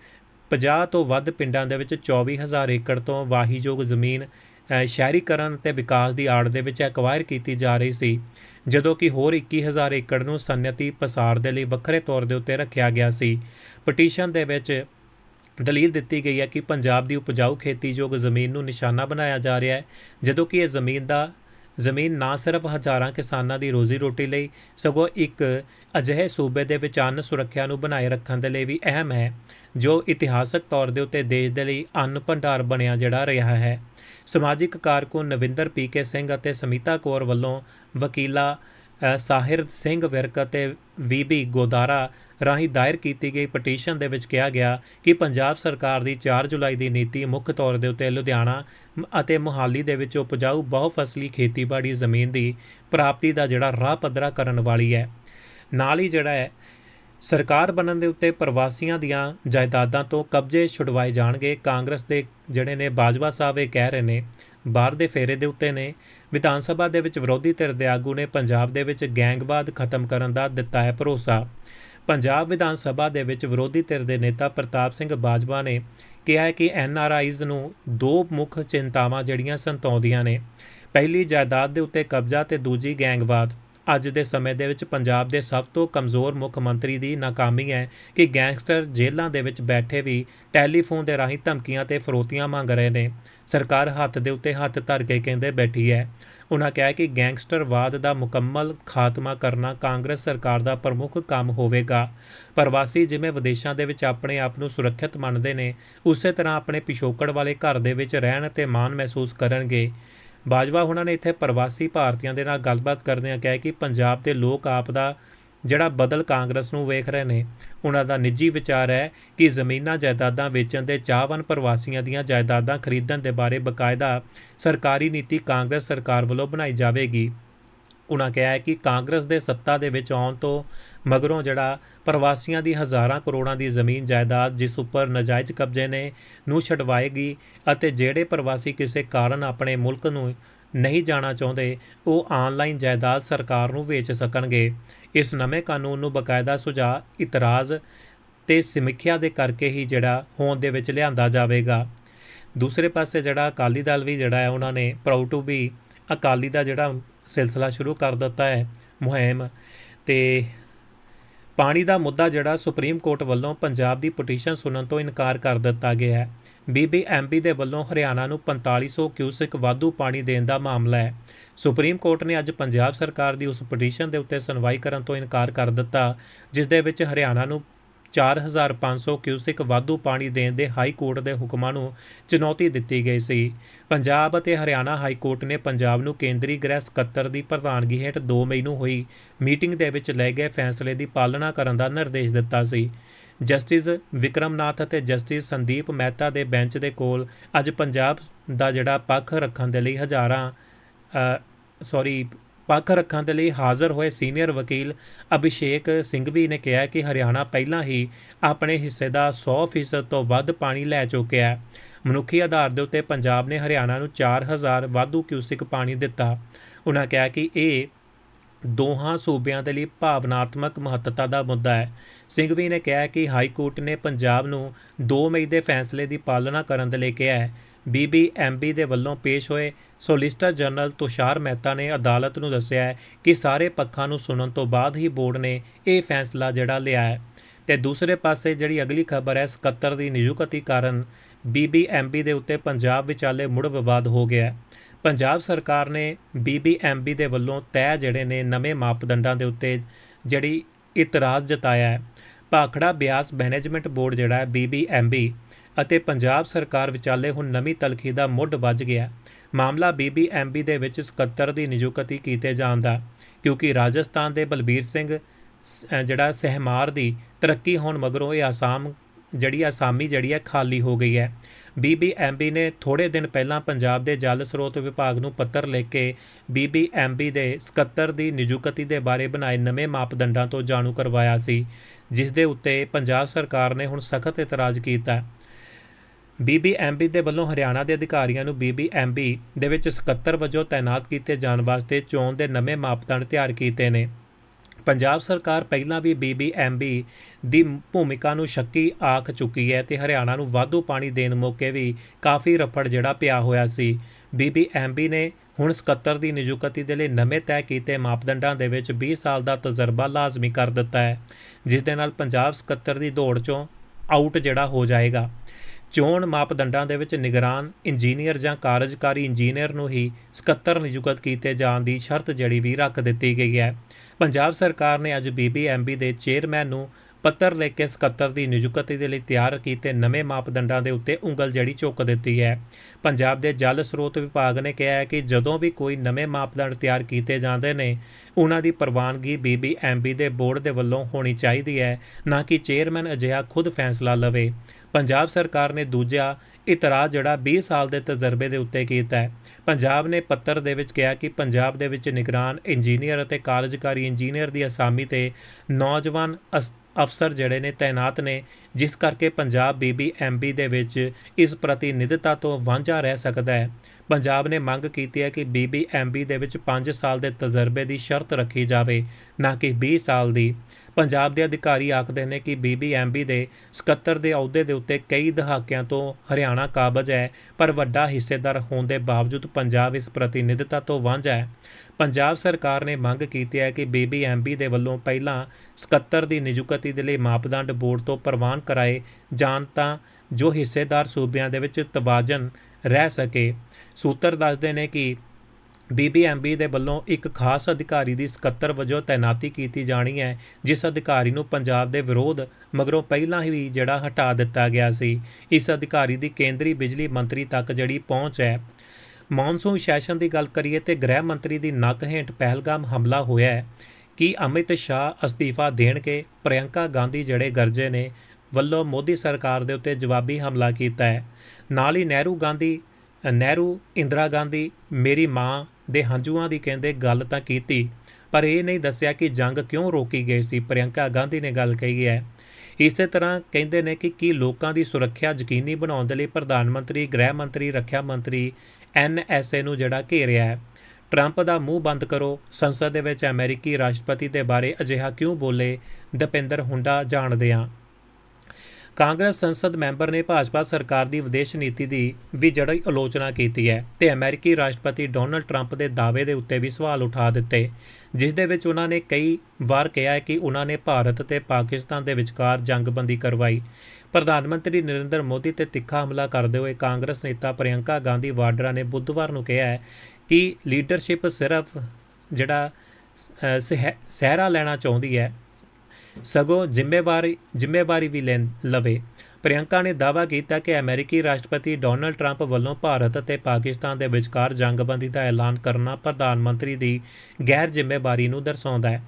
50 ਤੋਂ ਵੱਧ ਪਿੰਡਾਂ ਦੇ ਵਿੱਚ 24000 ਏਕੜ ਤੋਂ ਵਾਹੀਯੋਗ ਜ਼ਮੀਨ ਸ਼ਹਿਰੀਕਰਨ ਅਤੇ ਵਿਕਾਸ ਦੀ ਆੜ ਦੇ ਵਿੱਚ ਐਕਵਾਇਰ ਕੀਤੀ ਜਾ ਰਹੀ ਸੀ, ਜਦੋਂ ਕਿ ਹੋਰ 21000 ਏਕੜ ਨੂੰ ਸਨਅਤੀ ਪਸਾਰ ਦੇ ਲਈ ਵੱਖਰੇ ਤੌਰ ਦੇ ਉੱਤੇ ਰੱਖਿਆ ਗਿਆ ਸੀ। ਪਟੀਸ਼ਨ ਦੇ ਵਿੱਚ ਦਲੀਲ ਦਿੱਤੀ ਗਈ ਹੈ ਕਿ ਪੰਜਾਬ ਦੀ ਉਪਜਾਊ ਖੇਤੀਯੋਗ ਜ਼ਮੀਨ ਨੂੰ ਨਿਸ਼ਾਨਾ ਬਣਾਇਆ ਜਾ ਰਿਹਾ ਹੈ, ਜਦੋਂ ਕਿ ਇਹ ਜ਼ਮੀਨ ਦਾ, ਜ਼ਮੀਨ ਨਾ ਸਿਰਫ ਹਜ਼ਾਰਾਂ ਕਿਸਾਨਾਂ ਦੀ ਰੋਜ਼ੀ ਰੋਟੀ ਲਈ, ਸਗੋਂ ਇੱਕ ਅਜਿਹੇ ਸੂਬੇ ਦੇ ਵਿੱਚ ਅੰਨ ਸੁਰੱਖਿਆ ਨੂੰ ਬਣਾਏ ਰੱਖਣ ਦੇ ਲਈ ਵੀ ਅਹਿਮ ਹੈ, ਜੋ ਇਤਿਹਾਸਕ ਤੌਰ ਦੇ ਉੱਤੇ ਦੇਸ਼ ਦੇ ਲਈ ਅੰਨ ਭੰਡਾਰ ਬਣਿਆ ਜਿਹੜਾ ਰਿਹਾ ਹੈ। ਸਮਾਜਿਕ ਕਾਰਕੁਨ ਨਵਿੰਦਰ ਪੀਕੇ ਸਿੰਘ ਅਤੇ ਸਮੀਤਾ ਕੌਰ ਵੱਲੋਂ ਵਕੀਲਾ ਸਾਹਿਰ ਸਿੰਘ ਵਿਰਕ ਅਤੇ ਵੀਬੀ ਗੋਦਾਰਾ ਰਾਹੀਂ ਦਾਇਰ ਕੀਤੀ ਗਈ ਪਟੀਸ਼ਨ ਦੇ ਵਿੱਚ ਕਿਹਾ ਗਿਆ ਕਿ ਪੰਜਾਬ ਸਰਕਾਰ ਦੀ 4 ਜੁਲਾਈ ਦੀ ਨੀਤੀ ਮੁੱਖ ਤੌਰ ਦੇ ਉੱਤੇ ਲੁਧਿਆਣਾ ਅਤੇ ਮੁਹਾਲੀ ਦੇ ਵਿੱਚ ਉਪਜਾਊ ਬਹੁਫਸਲੀ ਖੇਤੀਬਾੜੀ ਜ਼ਮੀਨ ਦੀ ਪ੍ਰਾਪਤੀ ਦਾ ਜਿਹੜਾ ਰਾਹ ਪੱਧਰਾ ਕਰਨ ਵਾਲੀ ਹੈ। ਨਾਲ ਹੀ ਜਿਹੜਾ ਹੈ ਸਰਕਾਰ ਬਣਨ ਦੇ ਉੱਤੇ ਪ੍ਰਵਾਸੀਆਂ ਦੀਆਂ ਜਾਇਦਾਦਾਂ ਤੋਂ ਕਬਜ਼ੇ ਛੁਡਵਾਏ ਜਾਣਗੇ। ਕਾਂਗਰਸ ਦੇ ਜਿਹੜੇ ਨੇ ਬਾਜਵਾ ਸਾਹਿਬ ਇਹ ਕਹਿ ਰਹੇ ਨੇ, ਬਾਹਰ ਦੇ ਫੇਰੇ ਦੇ ਉੱਤੇ ਨੇ। ਵਿਧਾਨ ਸਭਾ ਦੇ ਵਿੱਚ ਵਿਰੋਧੀ ਧਿਰ ਦੇ ਆਗੂ ਨੇ ਪੰਜਾਬ ਦੇ ਵਿੱਚ ਗੈਂਗਵਾਦ ਖਤਮ ਕਰਨ ਦਾ ਦਿੱਤਾ ਹੈ ਭਰੋਸਾ। ਪੰਜਾਬ ਵਿਧਾਨ ਸਭਾ ਦੇ ਵਿੱਚ ਵਿਰੋਧੀ ਧਿਰ ਦੇ ਨੇਤਾ ਪ੍ਰਤਾਪ ਸਿੰਘ ਬਾਜਵਾ ਨੇ ਕਿਹਾ ਹੈ ਕਿ ਐਨ ਆਰ ਆਈਜ਼ ਨੂੰ ਦੋ ਮੁੱਖ ਚਿੰਤਾਵਾਂ ਜਿਹੜੀਆਂ ਸੰਤਾਉਂਦੀਆਂ ਨੇ। ਪਹਿਲੀ, ਜਾਇਦਾਦ ਦੇ ਉੱਤੇ ਕਬਜ਼ਾ ਤੇ ਦੂਜੀ, ਗੈਂਗਵਾਦ। ਅੱਜ ਦੇ ਸਮੇਂ ਦੇ ਵਿੱਚ ਪੰਜਾਬ ਦੇ ਸਭ ਤੋਂ ਕਮਜ਼ੋਰ ਮੁੱਖ ਮੰਤਰੀ ਦੀ ਨਾਕਾਮੀ ਹੈ ਕਿ ਗੈਂਗਸਟਰ ਜੇਲ੍ਹਾਂ ਦੇ ਵਿੱਚ ਬੈਠੇ ਵੀ ਟੈਲੀਫੋਨ ਦੇ ਰਾਹੀਂ ਧਮਕੀਆਂ ਤੇ ਫਰੋਤੀਆਂ ਮੰਗ ਰਹੇ ਨੇ। ਸਰਕਾਰ ਹੱਥ ਦੇ ਉੱਤੇ ਹੱਥ ਧਰ ਕੇ ਕਹਿੰਦੇ ਬੈਠੀ ਹੈ। ਉਹਨਾਂ ਕਿਹਾ ਕਿ ਗੈਂਗਸਟਰਵਾਦ ਦਾ ਮੁਕੰਮਲ ਖਾਤਮਾ ਕਰਨਾ ਕਾਂਗਰਸ ਸਰਕਾਰ ਦਾ ਪ੍ਰਮੁੱਖ ਕੰਮ ਹੋਵੇਗਾ। ਪ੍ਰਵਾਸੀ ਜਿਵੇਂ ਵਿਦੇਸ਼ਾਂ ਦੇ ਵਿੱਚ ਆਪਣੇ ਆਪ ਨੂੰ ਸੁਰੱਖਿਅਤ ਮੰਨਦੇ ਨੇ, ਉਸੇ ਤਰ੍ਹਾਂ ਆਪਣੇ ਪਿਛੋਕੜ ਵਾਲੇ ਘਰ ਦੇ ਵਿੱਚ ਰਹਿਣ ਤੇ ਮਾਣ ਮਹਿਸੂਸ ਕਰਨਗੇ। ਬਾਜਵਾ ਉਹਨਾਂ ਨੇ ਇੱਥੇ ਪ੍ਰਵਾਸੀ ਭਾਰਤੀਆਂ ਦੇ ਨਾਲ ਗੱਲਬਾਤ ਕਰਦਿਆਂ ਕਿਹਾ ਕਿ ਪੰਜਾਬ ਦੇ ਲੋਕ ਆਪ ਦਾ ਜਿਹੜਾ ਬਦਲ ਕਾਂਗਰਸ ਨੂੰ ਵੇਖ ਰਹੇ ਨੇ, ਉਹਨਾਂ ਦਾ ਨਿੱਜੀ ਵਿਚਾਰ ਹੈ ਕਿ ਜ਼ਮੀਨਾਂ ਜਾਇਦਾਦਾਂ ਵੇਚਣ ਦੇ ਚਾਹਵਨ ਪ੍ਰਵਾਸੀਆਂ ਦੀਆਂ ਜਾਇਦਾਦਾਂ ਖਰੀਦਣ ਦੇ ਬਾਰੇ ਬਕਾਇਦਾ ਸਰਕਾਰੀ ਨੀਤੀ ਕਾਂਗਰਸ ਸਰਕਾਰ ਵੱਲੋਂ ਬਣਾਈ ਜਾਵੇਗੀ। ਉਹਨਾਂ ਕਿਹਾ ਹੈ ਕਿ ਕਾਂਗਰਸ ਦੇ ਸੱਤਾ ਦੇ ਵਿੱਚ ਆਉਣ ਤੋਂ ਮਗਰੋਂ ਜਿਹੜਾ ਪ੍ਰਵਾਸੀਆਂ ਦੀ ਹਜ਼ਾਰਾਂ ਕਰੋੜਾਂ ਦੀ ਜ਼ਮੀਨ ਜਾਇਦਾਦ ਜਿਸ ਉੱਪਰ ਨਜਾਇਜ਼ ਕਬਜ਼ੇ ਨੇ ਨੂੰ ਛਡਵਾਏਗੀ ਅਤੇ ਜਿਹੜੇ ਪ੍ਰਵਾਸੀ ਕਿਸੇ ਕਾਰਨ ਆਪਣੇ ਮੁਲਕ ਨੂੰ ਨਹੀਂ ਜਾਣਾ ਚਾਹੁੰਦੇ, ਉਹ ਆਨਲਾਈਨ ਜਾਇਦਾਦ ਸਰਕਾਰ ਨੂੰ ਵੇਚ ਸਕਣਗੇ। ਇਸ ਨਵੇਂ ਕਾਨੂੰਨ ਨੂੰ ਬਕਾਇਦਾ ਸੁਝਾਅ, ਇਤਰਾਜ਼ ਤੇ ਸਮੀਖਿਆ ਦੇ ਕਰਕੇ ਹੀ ਜਿਹੜਾ ਹੋਂਦ ਦੇ ਵਿੱਚ ਲਿਆਂਦਾ ਜਾਵੇਗਾ। ਦੂਸਰੇ ਪਾਸੇ ਜਿਹੜਾ ਅਕਾਲੀ ਦਲ ਵੀ ਜਿਹੜਾ ਹੈ, ਉਹਨਾਂ ਨੇ ਪ੍ਰਾਊਡ ਟੂ ਬੀ ਅਕਾਲੀ ਦਾ ਜਿਹੜਾ ਸਿਲਸਿਲਾ ਸ਼ੁਰੂ ਕਰ ਦਿੱਤਾ ਹੈ ਮੁਹਿੰਮ ਤੇ ਪਾਣੀ ਦਾ ਮੁੱਦਾ ਜਿਹੜਾ ਸੁਪਰੀਮ ਕੋਰਟ ਵੱਲੋਂ ਪੰਜਾਬ ਦੀ ਪਟੀਸ਼ਨ ਸੁਣਨ ਤੋਂ ਇਨਕਾਰ ਕਰ ਦਿੱਤਾ ਗਿਆ ਹੈ। ਬੀਬੀਐਮਬੀ ਦੇ ਵੱਲੋਂ ਹਰਿਆਣਾ ਨੂੰ 4500 ਕਿਊਸਿਕ ਵਾਧੂ ਪਾਣੀ ਦੇਣ ਦਾ ਮਾਮਲਾ ਹੈ। ਸੁਪਰੀਮ ਕੋਰਟ ਨੇ ਅੱਜ ਪੰਜਾਬ ਸਰਕਾਰ ਦੀ ਉਸ ਪਟੀਸ਼ਨ ਦੇ ਉੱਤੇ ਸੁਣਵਾਈ ਕਰਨ ਤੋਂ ਇਨਕਾਰ ਕਰ ਦਿੱਤਾ, ਜਿਸ ਦੇ ਵਿੱਚ ਹਰਿਆਣਾ ਨੂੰ 4500 ਕਿਊਸਿਕ ਵਾਧੂ ਪਾਣੀ ਦੇਣ ਦੇ ਹਾਈ ਕੋਰਟ ਦੇ ਹੁਕਮਾਂ ਨੂੰ ਚੁਣੌਤੀ ਦਿੱਤੀ ਗਈ ਸੀ। ਪੰਜਾਬ ਅਤੇ ਹਰਿਆਣਾ ਹਾਈ ਕੋਰਟ ਨੇ ਪੰਜਾਬ ਨੂੰ ਕੇਂਦਰੀ ਗ੍ਰਹਿ ਸਕੱਤਰ ਦੀ ਪ੍ਰਧਾਨਗੀ ਹੇਠ 2 ਮਈ ਨੂੰ ਹੋਈ ਮੀਟਿੰਗ ਦੇ ਵਿੱਚ ਲਏ ਗਏ ਫੈਸਲੇ ਦੀ ਪਾਲਣਾ ਕਰਨ ਦਾ ਨਿਰਦੇਸ਼ ਦਿੱਤਾ ਸੀ। ਜਸਟਿਸ ਵਿਕਰਮਨਾਥ ਅਤੇ ਜਸਟਿਸ ਸੰਦੀਪ ਮਹਿਤਾ ਦੇ ਬੈਂਚ ਦੇ ਕੋਲ ਅੱਜ ਪੰਜਾਬ ਦਾ ਜਿਹੜਾ ਪੱਖ ਰੱਖਣ ਦੇ ਲਈ ਹਜ਼ਾਰਾਂ ਸੌਰੀ ਪੱਖ ਰੱਖਣ ਦੇ ਲਈ ਹਾਜ਼ਰ ਹੋਏ ਸੀਨੀਅਰ ਵਕੀਲ ਅਭਿਸ਼ੇਕ ਸਿੰਘਵੀ ਨੇ ਕਿਹਾ ਕਿ ਹਰਿਆਣਾ ਪਹਿਲਾਂ ਹੀ ਆਪਣੇ ਹਿੱਸੇ ਦਾ 100% ਤੋਂ ਵੱਧ ਪਾਣੀ ਲੈ ਚੁੱਕਿਆ ਹੈ। ਮਨੁੱਖੀ ਆਧਾਰ ਦੇ ਉੱਤੇ ਪੰਜਾਬ ਨੇ ਹਰਿਆਣਾ ਨੂੰ 4000 ਵਾਧੂ ਕਿਊਸਿਕ ਪਾਣੀ ਦਿੱਤਾ। ਉਹਨਾਂ ਕਿਹਾ ਕਿ ਇਹ ਦੋਹਾਂ ਸੂਬਿਆਂ ਦੇ ਲਈ ਭਾਵਨਾਤਮਕ ਮਹੱਤਤਾ ਦਾ ਮੁੱਦਾ ਹੈ। ਸਿੰਘਵੀ ਨੇ ਕਿਹਾ ਕਿ ਹਾਈ ਕੋਰਟ ਨੇ ਪੰਜਾਬ ਨੂੰ 2 ਮਈ ਦੇ ਫੈਸਲੇ ਦੀ ਪਾਲਣਾ ਕਰਨ ਦੇ ਲਈ ਕਿਹਾ ਹੈ। ਬੀਬੀਐਮਬੀ ਦੇ ਵੱਲੋਂ ਪੇਸ਼ ਹੋਏ ਸੋਲਿਸਟਰ ਜਨਰਲ ਤੁਸ਼ਾਰ ਮਹਿਤਾ ਨੇ ਅਦਾਲਤ ਨੂੰ ਦੱਸਿਆ ਹੈ ਕਿ ਸਾਰੇ ਪੱਖਾਂ ਨੂੰ ਸੁਣਨ ਤੋਂ ਬਾਅਦ ਹੀ ਬੋਰਡ ਨੇ ਇਹ ਫੈਸਲਾ ਜਿਹੜਾ ਲਿਆ ਹੈ। ਤੇ ਦੂਸਰੇ ਪਾਸੇ ਜਿਹੜੀ ਅਗਲੀ ਖਬਰ ਹੈ, ਸਕੱਤਰ ਦੀ ਨਿਯੁਕਤੀ ਕਾਰਨ ਬੀਬੀਐਮਬੀ ਦੇ ਉੱਤੇ ਪੰਜਾਬ ਵਿਚਾਲੇ ਮੁੜ ਵਿਵਾਦ ਹੋ ਗਿਆ ਪੰਜਾਬ ਸਰਕਾਰ ਨੇ ਬੀਬੀਐਮਬੀ ਦੇ ਵੱਲੋਂ ਤੈਅ ਜਿਹੜੇ ਨੇ ਨਵੇਂ ਮਾਪਦੰਡਾਂ ਦੇ ਉੱਤੇ ਜਿਹੜੀ ਇਤਰਾਜ਼ ਜਤਾਇਆ ਹੈ। ਭਾਖੜਾ ਬਿਆਸ ਮੈਨੇਜਮੈਂਟ ਬੋਰਡ ਜਿਹੜਾ ਹੈ ਬੀਬੀਐਮਬੀ ਅਤੇ ਪੰਜਾਬ ਸਰਕਾਰ ਵਿਚਾਲੇ ਹੁਣ ਨਵੀਂ ਤਲਖੀ ਦਾ ਮੁੱਢ ਵੱਜ ਗਿਆ ਮਾਮਲਾ ਬੀਬੀਐਮਬੀ ਦੇ ਵਿੱਚ ਸਕੱਤਰ ਦੀ ਨਿਯੁਕਤੀ ਕੀਤੇ ਜਾਣ ਦਾ, ਕਿਉਂਕਿ ਰਾਜਸਥਾਨ ਦੇ ਬਲਬੀਰ ਸਿੰਘ ਸ- ਜਿਹੜਾ ਸਹਿਮਾਰ ਦੀ ਤਰੱਕੀ ਹੋਣ ਮਗਰੋਂ ਇਹ ਆਸਾਮ, ਜਿਹੜੀ ਆਸਾਮੀ ਜਿਹੜੀ ਹੈ, ਖਾਲੀ ਹੋ ਗਈ ਹੈ। ਬੀਬੀਐਮਬੀ ਨੇ ਥੋੜੇ ਦਿਨ ਪਹਿਲਾਂ ਪੰਜਾਬ ਦੇ ਜਲ ਸਰੋਤ ਵਿਭਾਗ ਨੂੰ ਪੱਤਰ ਲਿਖ ਕੇ ਬੀਬੀਐਮਬੀ ਦੇ ਸਕੱਤਰ ਦੀ ਨਿਯੁਕਤੀ ਦੇ ਬਾਰੇ ਬਣਾਏ ਨਵੇਂ ਮਾਪਦੰਡਾਂ ਤੋਂ ਜਾਣੂ ਕਰਵਾਇਆ ਸੀ, ਜਿਸ ਦੇ ਉੱਤੇ ਪੰਜਾਬ ਸਰਕਾਰ ਨੇ ਹੁਣ ਸਖਤ ਇਤਰਾਜ਼ ਕੀਤਾ। ਬੀਬੀਐਮਬੀ ਦੇ ਵੱਲੋਂ ਹਰਿਆਣਾ ਦੇ ਅਧਿਕਾਰੀਆਂ ਨੂੰ ਬੀਬੀਐਮਬੀ ਦੇ ਵਿੱਚ ਸਕੱਤਰ ਵਜੋਂ ਤਾਇਨਾਤ ਕੀਤੇ ਜਾਣ ਵਾਸਤੇ ਚੋਣ ਦੇ ਨਵੇਂ ਮਾਪਦੰਡ ਤਿਆਰ ਕੀਤੇ ਨੇ। ਪੰਜਾਬ ਸਰਕਾਰ ਪਹਿਲਾਂ ਵੀ ਬੀਬੀਐਮਬੀ ਦੀ ਭੂਮਿਕਾ ਨੂੰ ਸ਼ੱਕੀ ਆਖ ਚੁੱਕੀ ਹੈ ਤੇ ਹਰਿਆਣਾ ਨੂੰ ਵਾਧੂ ਪਾਣੀ ਦੇਣ ਮੌਕੇ ਵੀ ਕਾਫੀ ਰਫੜ ਜਿਹੜਾ ਪਿਆ ਹੋਇਆ ਸੀ। ਬੀਬੀਐਮਬੀ ਨੇ ਹੁਣ ਸਕੱਤਰ ਦੀ ਨਿਯੁਕਤੀ ਦੇ ਲਈ ਨਵੇਂ ਤੈਅ ਕੀਤੇ ਮਾਪਦੰਡਾਂ ਦੇ ਵਿੱਚ 20 ਸਾਲ ਦਾ ਤਜਰਬਾ ਲਾਜ਼ਮੀ ਕਰ ਦਿੱਤਾ ਹੈ, ਜਿਸ ਦੇ ਨਾਲ ਪੰਜਾਬ ਸਕੱਤਰ ਦੀ ਦੌੜ ਚੋਂ ਆਊਟ ਜਿਹੜਾ ਹੋ ਜਾਏਗਾ। ਚੋਣ ਮਾਪਦੰਡਾਂ ਦੇ ਵਿੱਚ ਨਿਗਰਾਨ ਇੰਜੀਨੀਅਰ ਜਾਂ ਕਾਰਜਕਾਰੀ ਇੰਜੀਨੀਅਰ ਨੂੰ ਹੀ ਸਕੱਤਰ ਨਿਯੁਕਤ ਕੀਤੇ ਜਾਣ ਦੀ ਸ਼ਰਤ ਜਿਹੜੀ ਵੀ ਰੱਖ ਦਿੱਤੀ ਗਈ ਹੈ। ਪੰਜਾਬ ਸਰਕਾਰ ਨੇ ਅੱਜ ਬੀਬੀਐਮਬੀ ਦੇ ਚੇਅਰਮੈਨ ਨੂੰ ਪੱਤਰ ਲੈ ਕੇ ਸਕੱਤਰ ਦੀ ਨਿਯੁਕਤੀ ਦੇ ਲਈ ਤਿਆਰ ਕੀਤੇ ਨਵੇਂ ਮਾਪਦੰਡਾਂ ਦੇ ਉੱਤੇ ਉਂਗਲ ਜਿਹੜੀ ਚੁੱਕ ਦਿੱਤੀ ਹੈ। ਪੰਜਾਬ ਦੇ ਜਲ ਸਰੋਤ ਵਿਭਾਗ ਨੇ ਕਿਹਾ ਹੈ ਕਿ ਜਦੋਂ ਵੀ ਕੋਈ ਨਵੇਂ ਮਾਪਦੰਡ ਤਿਆਰ ਕੀਤੇ ਜਾਂਦੇ ਨੇ, ਉਹਨਾਂ ਦੀ ਪ੍ਰਵਾਨਗੀ ਬੀਬੀਐਮਬੀ ਦੇ ਬੋਰਡ ਦੇ ਵੱਲੋਂ ਹੋਣੀ ਚਾਹੀਦੀ ਹੈ, ਨਾ ਕਿ ਚੇਅਰਮੈਨ ਅਜਿਹਾ ਖੁਦ ਫੈਸਲਾ ਲਵੇ। ਪੰਜਾਬ ਸਰਕਾਰ ਨੇ ਦੂਜਾ ਇਤਰਾਜ਼ ਜਿਹੜਾ 20 ਸਾਲ ਦੇ ਤਜਰਬੇ ਦੇ ਉੱਤੇ ਕੀਤਾ ਹੈ। ਪੰਜਾਬ ਨੇ ਪੱਤਰ ਦੇ ਵਿੱਚ ਕਿਹਾ ਕਿ ਪੰਜਾਬ ਦੇ ਵਿੱਚ ਨਿਗਰਾਨ ਇੰਜੀਨੀਅਰ ਅਤੇ ਕਾਰਜਕਾਰੀ ਇੰਜੀਨੀਅਰ ਦੀ ਅਸਾਮੀ ਤੇ ਨੌਜਵਾਨ ਅਸ- ਅਫਸਰ ਜਿਹੜੇ ਨੇ ਤਾਇਨਾਤ ਨੇ, ਜਿਸ ਕਰਕੇ ਪੰਜਾਬ ਬੀਬੀਐਮਬੀ ਦੇ ਵਿੱਚ ਇਸ ਪ੍ਰਤੀਨਿਧਤਾ ਤੋਂ ਵਾਂਝਾ ਰਹਿ ਸਕਦਾ ਹੈ। ਪੰਜਾਬ ਨੇ ਮੰਗ ਕੀਤੀ ਹੈ ਕਿ ਬੀਬੀਐਮਬੀ ਦੇ ਵਿੱਚ 5 ਸਾਲ ਦੇ ਤਜਰਬੇ ਦੀ ਸ਼ਰਤ ਰੱਖੀ ਜਾਵੇ, ਨਾ ਕਿ 20 ਸਾਲ ਦੀ। ਪੰਜਾਬ ਦੇ ਅਧਿਕਾਰੀ ਆਖਦੇ ਨੇ ਕਿ ਬੀਬੀਐਮਬੀ ਦੇ ਸਕੱਤਰ ਦੇ ਅਹੁਦੇ ਦੇ ਉੱਤੇ ਕਈ ਦਹਾਕਿਆਂ ਤੋਂ ਹਰਿਆਣਾ ਕਾਬਜ ਹੈ, ਪਰ ਵੱਡਾ ਹਿੱਸੇਦਾਰ ਹੋਣ ਦੇ ਬਾਵਜੂਦ ਪੰਜਾਬ ਇਸ ਪ੍ਰਤੀਨਿਧਤਾ ਤੋਂ ਵਾਂਝਾ ਹੈ। ਪੰਜਾਬ ਸਰਕਾਰ ਨੇ ਮੰਗ ਕੀਤੀ ਹੈ ਕਿ ਬੀਬੀਐਮਬੀ ਦੇ ਵੱਲੋਂ ਪਹਿਲਾਂ ਸਕੱਤਰ ਦੀ ਨਿਯੁਕਤੀ ਦੇ ਲਈ ਮਾਪਦੰਡ ਬੋਰਡ ਤੋਂ ਪ੍ਰਵਾਨ ਕਰਾਏ ਜਾਣ ਤਾਂ ਜੋ ਹਿੱਸੇਦਾਰ ਸੂਬਿਆਂ ਦੇ ਵਿੱਚ ਤਵਾਜ਼ਨ ਰਹਿ ਸਕੇ। ਸੂਤਰ ਦੱਸਦੇ ਨੇ ਕਿ ਬੀਬੀਐਮਬੀ ਦੇ ਵੱਲੋਂ ਇੱਕ ਖਾਸ ਅਧਿਕਾਰੀ ਦੀ ਸਕੱਤਰ ਵਜੋਂ ਤਾਇਨਾਤੀ ਕੀਤੀ ਜਾਣੀ ਹੈ, ਜਿਸ ਅਧਿਕਾਰੀ ਨੂੰ ਪੰਜਾਬ ਦੇ ਵਿਰੋਧ ਮਗਰੋਂ ਪਹਿਲਾਂ ਹੀ ਜਿਹੜਾ ਹਟਾ ਦਿੱਤਾ ਗਿਆ ਸੀ। ਇਸ ਅਧਿਕਾਰੀ ਦੀ ਕੇਂਦਰੀ ਬਿਜਲੀ ਮੰਤਰੀ ਤੱਕ ਜਿਹੜੀ ਪਹੁੰਚ ਹੈ, ਮੌਨਸੂਨ ਸੈਸ਼ਨ ਦੀ ਗੱਲ ਕਰੀਏ ਤੇ ਗ੍ਰਹਿ ਮੰਤਰੀ ਦੀ ਨੱਕ ਹੇਠ ਪਹਿਲਗਾਮ ਹਮਲਾ ਹੋਇਆ ਹੈ, ਕਿ ਅਮਿਤ ਸ਼ਾਹ ਅਸਤੀਫਾ ਦੇਣਗੇ? ਪ੍ਰਿਯੰਕਾ ਗਾਂਧੀ ਜਿਹੜੇ ਗਰਜੇ ਨੇ, ਵੱਲੋਂ ਮੋਦੀ ਸਰਕਾਰ ਦੇ ਉੱਤੇ ਜਵਾਬੀ ਹਮਲਾ ਕੀਤਾ ਹੈ। ਨਾਲ ਹੀ ਨਹਿਰੂ ਗਾਂਧੀ ਨਹਿਰੂ, ਇੰਦਰਾ ਗਾਂਧੀ, ਮੇਰੀ ਮਾਂ ਦੇ ਹੰਝੂਆਂ ਦੀ ਕਹਿੰਦੇ ਗੱਲ ਤਾਂ ਕੀਤੀ, ਪਰ ਇਹ ਨਹੀਂ ਦੱਸਿਆ ਕਿ ਜੰਗ ਕਿਉਂ ਰੋਕੀ ਗਈ ਸੀ। ਪ੍ਰਿਯੰਕਾ ਗਾਂਧੀ ਨੇ ਗੱਲ ਕਹੀ ਹੈ। ਇਸੇ ਤਰ੍ਹਾਂ ਕਹਿੰਦੇ ਨੇ ਕਿ ਕੀ ਲੋਕਾਂ ਦੀ ਸੁਰੱਖਿਆ ਯਕੀਨੀ ਬਣਾਉਣ ਦੇ ਲਈ ਪ੍ਰਧਾਨ ਮੰਤਰੀ, ਗ੍ਰਹਿ ਮੰਤਰੀ, ਰੱਖਿਆ ਮੰਤਰੀ ਐਨਐਸਏ ਨੂੰ ਜਿਹੜਾ ਘੇਰਿਆ ਹੈ। ਟਰੰਪ ਦਾ ਮੂੰਹ ਬੰਦ ਕਰੋ, ਸੰਸਦ ਦੇ ਵਿੱਚ ਅਮਰੀਕੀ ਰਾਸ਼ਟਰਪਤੀ ਦੇ ਬਾਰੇ ਅਜਿਹਾ ਕਿਉਂ ਬੋਲੇ, ਦਪਿੰਦਰ ਹੁੰਡਾ ਜਾਣਦੇ ਹਾਂ। ਕਾਂਗਰਸ ਸੰਸਦ ਮੈਂਬਰ ਨੇ ਭਾਜਪਾ ਸਰਕਾਰ ਦੀ ਵਿਦੇਸ਼ ਨੀਤੀ ਦੀ ਵੀ ਜੜੀ ਆਲੋਚਨਾ ਕੀਤੀ ਹੈ ਤੇ ਅਮਰੀਕੀ ਰਾਸ਼ਟਰਪਤੀ ਡੋਨਲਡ ਟਰੰਪ ਦੇ ਦਾਅਵੇ ਦੇ ਉੱਤੇ ਵੀ ਸਵਾਲ ਉਠਾ ਦਿੱਤੇ, ਜਿਸ ਦੇ ਵਿੱਚ ਉਹਨਾਂ ਨੇ ਕਈ ਵਾਰ ਕਿਹਾ ਹੈ ਕਿ ਉਹਨਾਂ ਨੇ ਭਾਰਤ ਤੇ ਪਾਕਿਸਤਾਨ ਦੇ ਵਿਚਕਾਰ ਜੰਗਬੰਦੀ ਕਰਵਾਈ। ਪ੍ਰਧਾਨ ਮੰਤਰੀ ਨਰਿੰਦਰ ਮੋਦੀ ਤੇ ਤਿੱਖਾ ਹਮਲਾ ਕਰਦੇ ਹੋਏ ਕਾਂਗਰਸ ਨੇਤਾ ਪ੍ਰਿਯੰਕਾ ਗਾਂਧੀ ਵਾਡਰਾ ਨੇ ਬੁੱਧਵਾਰ ਨੂੰ ਕਿਹਾ ਹੈ ਕਿ ਲੀਡਰਸ਼ਿਪ ਸਿਰਫ ਜਿਹੜਾ ਸਹਿ- ਸਹਿਰਾ ਲੈਣਾ ਚਾਹੁੰਦੀ ਹੈ ਸਗੋਂ ਜ਼ਿੰਮੇਵਾਰੀ ਜ਼ਿੰਮੇਵਾਰੀ ਵੀ ਲੈ ਲਵੇ। ਪ੍ਰਿਯੰਕਾ ਨੇ ਦਾਅਵਾ ਕੀਤਾ ਕਿ ਅਮਰੀਕੀ ਰਾਸ਼ਟਰਪਤੀ ਡੋਨਲਡ ਟਰੰਪ ਵੱਲੋਂ ਭਾਰਤ ਅਤੇ ਪਾਕਿਸਤਾਨ ਦੇ ਵਿਚਕਾਰ ਜੰਗਬੰਦੀ ਦਾ ਐਲਾਨ ਕਰਨਾ ਪ੍ਰਧਾਨ ਮੰਤਰੀ ਦੀ ਗੈਰ ਜ਼ਿੰਮੇਵਾਰੀ ਨੂੰ ਦਰਸਾਉਂਦਾ ਹੈ।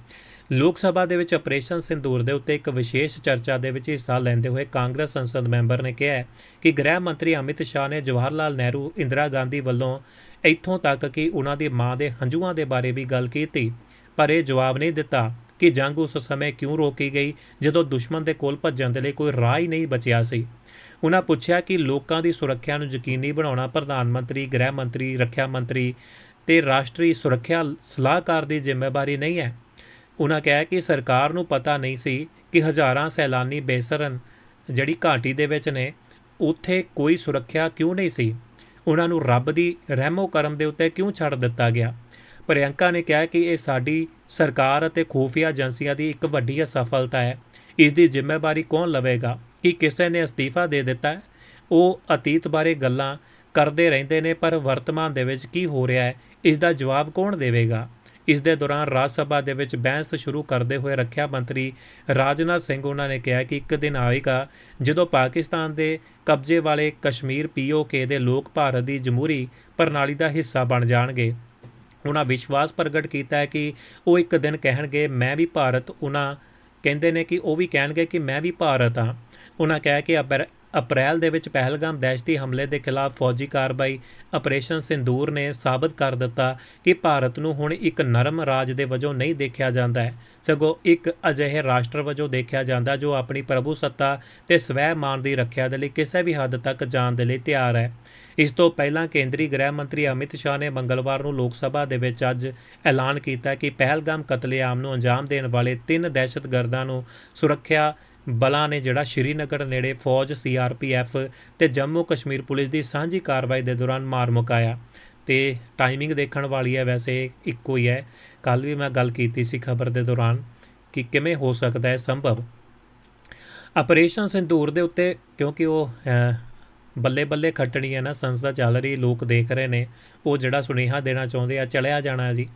ਲੋਕ ਸਭਾ ਦੇ ਵਿੱਚ ਆਪਰੇਸ਼ਨ ਸਿੰਦੂਰ ਦੇ ਉੱਤੇ ਇੱਕ ਵਿਸ਼ੇਸ਼ ਚਰਚਾ ਦੇ ਵਿੱਚ ਹਿੱਸਾ ਲੈਂਦੇ ਹੋਏ ਕਾਂਗਰਸ ਸੰਸਦ ਮੈਂਬਰ ਨੇ ਕਿਹਾ ਕਿ ਗ੍ਰਹਿ ਮੰਤਰੀ ਅਮਿਤ ਸ਼ਾਹ ਨੇ ਜਵਾਹਰ ਲਾਲ ਨਹਿਰੂ, ਇੰਦਰਾ ਗਾਂਧੀ ਵੱਲੋਂ ਇੱਥੋਂ ਤੱਕ ਕਿ ਉਹਨਾਂ ਦੀ ਮਾਂ ਦੇ ਹੰਝੂਆਂ ਦੇ ਬਾਰੇ ਵੀ ਗੱਲ ਕੀਤੀ, ਪਰ ਇਹ ਜਵਾਬ ਨਹੀਂ ਦਿੱਤਾ। ਕਿ ਜੰਗ ਉਸ ਸਮੇਂ ਕਿਉਂ ਰੋਕੀ ਗਈ, ਜਦੋਂ ਦੁਸ਼ਮਣ ਦੇ ਕੋਲ ਭੱਜਣ ਦੇ ਲਈ ਕੋਈ ਰਾਹ ਹੀ ਨਹੀਂ ਬਚਿਆ ਸੀ। ਉਹਨਾਂ ਪੁੱਛਿਆ ਕਿ ਲੋਕਾਂ ਦੀ ਸੁਰੱਖਿਆ ਨੂੰ ਯਕੀਨੀ ਬਣਾਉਣਾ ਪ੍ਰਧਾਨ ਮੰਤਰੀ, ਗ੍ਰਹਿ ਮੰਤਰੀ, ਰੱਖਿਆ ਮੰਤਰੀ ਤੇ ਰਾਸ਼ਟਰੀ ਸੁਰੱਖਿਆ ਸਲਾਹਕਾਰ ਦੀ ਜ਼ਿੰਮੇਵਾਰੀ ਨਹੀਂ ਹੈ। ਉਹਨਾਂ ਕਿਹਾ ਕਿ ਸਰਕਾਰ ਨੂੰ ਪਤਾ ਨਹੀਂ ਸੀ ਕਿ ਹਜ਼ਾਰਾਂ ਸੈਲਾਨੀ ਬੇਸਰਨ ਜਿਹੜੀ ਘਾਟੀ ਦੇ ਵਿੱਚ ਨੇ, ਉੱਥੇ ਕੋਈ ਸੁਰੱਖਿਆ ਕਿਉਂ ਨਹੀਂ ਸੀ। ਉਹਨਾਂ ਨੂੰ ਰੱਬ ਦੀ ਰਹਿਮੋ ਕਰਮ ਦੇ ਉੱਤੇ ਕਿਉਂ ਛੱਡ ਦਿੱਤਾ ਗਿਆ? ਪ੍ਰਿਯੰਕਾ ਨੇ ਕਿਹਾ ਕਿ ਇਹ ਸਾਡੀ ਸਰਕਾਰ ਅਤੇ ਖੂਫੀਆ ਏਜੰਸੀਆਂ ਦੀ ਇੱਕ ਵੱਡੀ ਅਸਫਲਤਾ ਹੈ। ਇਸ ਦੀ ਜ਼ਿੰਮੇਵਾਰੀ ਕੌਣ ਲਵੇਗਾ? ਕਿ ਕਿਸੇ ਨੇ ਅਸਤੀਫਾ ਦੇ ਦਿੱਤਾ ਹੈ? ਉਹ ਅਤੀਤ ਬਾਰੇ ਗੱਲਾਂ ਕਰਦੇ ਰਹਿੰਦੇ ਨੇ, ਪਰ ਵਰਤਮਾਨ ਦੇ ਵਿੱਚ ਕੀ ਹੋ ਰਿਹਾ ਹੈ? ਇਸ ਦਾ ਜਵਾਬ ਕੌਣ ਦੇਵੇਗਾ? ਇਸ ਦੇ ਦੌਰਾਨ ਰਾਜ ਸਭਾ ਦੇ ਵਿੱਚ ਬਹਿਸ ਸ਼ੁਰੂ ਕਰਦੇ ਹੋਏ ਰੱਖਿਆ ਮੰਤਰੀ ਰਾਜਨਾਥ ਸਿੰਘ ਉਹਨਾਂ ਨੇ ਕਿਹਾ ਕਿ ਇੱਕ ਦਿਨ ਆਏਗਾ ਜਦੋਂ ਪਾਕਿਸਤਾਨ ਦੇ ਕਬਜ਼ੇ ਵਾਲੇ ਕਸ਼ਮੀਰ ਪੀਓਕੇ ਦੇ ਲੋਕ ਭਾਰਤ ਦੀ ਜਮਹੂਰੀ ਪ੍ਰਣਾਲੀ ਦਾ ਹਿੱਸਾ ਬਣ ਜਾਣਗੇ। ਉਹਨਾਂ ਵਿਸ਼ਵਾਸ ਪ੍ਰਗਟ ਕੀਤਾ ਹੈ ਕਿ ਉਹ ਇੱਕ ਦਿਨ ਕਹਿਣਗੇ, ਮੈਂ ਵੀ ਭਾਰਤ ਉਹਨਾਂ ਕਹਿੰਦੇ ਨੇ ਕਿ ਉਹ ਵੀ ਕਹਿਣਗੇ ਕਿ ਮੈਂ ਵੀ ਭਾਰਤ ਹਾਂ। ਉਹਨਾਂ ਕਿਹਾ ਕਿ ਅਪ੍ਰੈ- ਅਪ੍ਰੈਲ ਦੇ ਵਿੱਚ ਪਹਿਲਗਾਮ ਦਹਿਸ਼ਤੀ ਹਮਲੇ ਦੇ ਖਿਲਾਫ ਫੌਜੀ ਕਾਰਵਾਈ ਆਪਰੇਸ਼ਨ ਸਿੰਦੂਰ ਨੇ ਸਾਬਤ ਕਰ ਦਿੱਤਾ ਕਿ ਭਾਰਤ ਨੂੰ ਹੁਣ ਇੱਕ ਨਰਮ ਰਾਜ ਦੇ ਵਜੋਂ ਨਹੀਂ ਦੇਖਿਆ ਜਾਂਦਾ ਹੈ। ਸਗੋਂ ਇੱਕ ਅਜਿਹੇ ਰਾਸ਼ਟਰ ਵਜੋਂ ਦੇਖਿਆ ਜਾਂਦਾ ਜੋ ਆਪਣੀ ਪ੍ਰਭੂ ਸੱਤਾ ਤੇ ਸਵੈ ਮਾਨ ਦੀ ਰੱਖਿਆ ਦੇ ਲਈ ਕਿਸੇ ਵੀ ਹੱਦ ਤੱਕ ਜਾਣ ਦੇ ਲਈ ਤਿਆਰ ਹੈ। ਇਸ ਤੋਂ ਪਹਿਲਾਂ ਕੇਂਦਰੀ ਗ੍ਰਹਿ ਮੰਤਰੀ ਅਮਿਤ ਸ਼ਾਹ ਨੇ ਮੰਗਲਵਾਰ ਨੂੰ ਲੋਕ ਸਭਾ ਦੇ ਵਿੱਚ ਅੱਜ ਐਲਾਨ ਕੀਤਾ ਕਿ ਪਹਿਲਗਾਮ ਕਤਲੇਆਮ ਨੂੰ ਅੰਜਾਮ ਦੇਣ ਵਾਲੇ ਤਿੰਨ ਦਹਿਸ਼ਤਗਰਦਾਂ ਨੂੰ ਸੁਰੱਖਿਆ ਬਲਾਂ ਨੇ ਜਿਹੜਾ ਸ਼੍ਰੀਨਗਰ ਨੇੜੇ ਫੌਜ, ਸੀਆਰਪੀਐਫ ਤੇ ਜੰਮੂ ਕਸ਼ਮੀਰ ਪੁਲਿਸ ਦੀ ਸਾਂਝੀ ਕਾਰਵਾਈ ਦੇ ਦੌਰਾਨ ਮਾਰ ਮੁਕਾਇਆ। ਤੇ ਟਾਈਮਿੰਗ ਦੇਖਣ ਵਾਲੀ ਹੈ, ਵੈਸੇ ਇੱਕੋ ਹੀ ਹੈ। ਕੱਲ ਵੀ ਮੈਂ ਗੱਲ ਕੀਤੀ ਸੀ ਖਬਰ ਦੇ ਦੌਰਾਨ ਕਿ ਕਿਵੇਂ ਹੋ ਸਕਦਾ ਹੈ ਸੰਭਵ। ਆਪਰੇਸ਼ਨ ਸਿੰਦੂਰ ਦੇ ਉੱਤੇ ਕਿਉਂਕਿ ਉਹ ਬੱਲੇ ਬੱਲੇ ਖੱਟਣੀ ਹੈ ਨਾ ਸੰਸਥਾ ਚੱਲ ਰਹੀ, ਲੋਕ ਦੇਖ ਰਹੇ ਨੇ। ਉਹ ਜਿਹੜਾ ਸੁਨੇਹਾ ਦੇਣਾ ਚਾਹੁੰਦੇ ਆ, ਚਲਿਆ ਜਾਣਾ ਜੀ।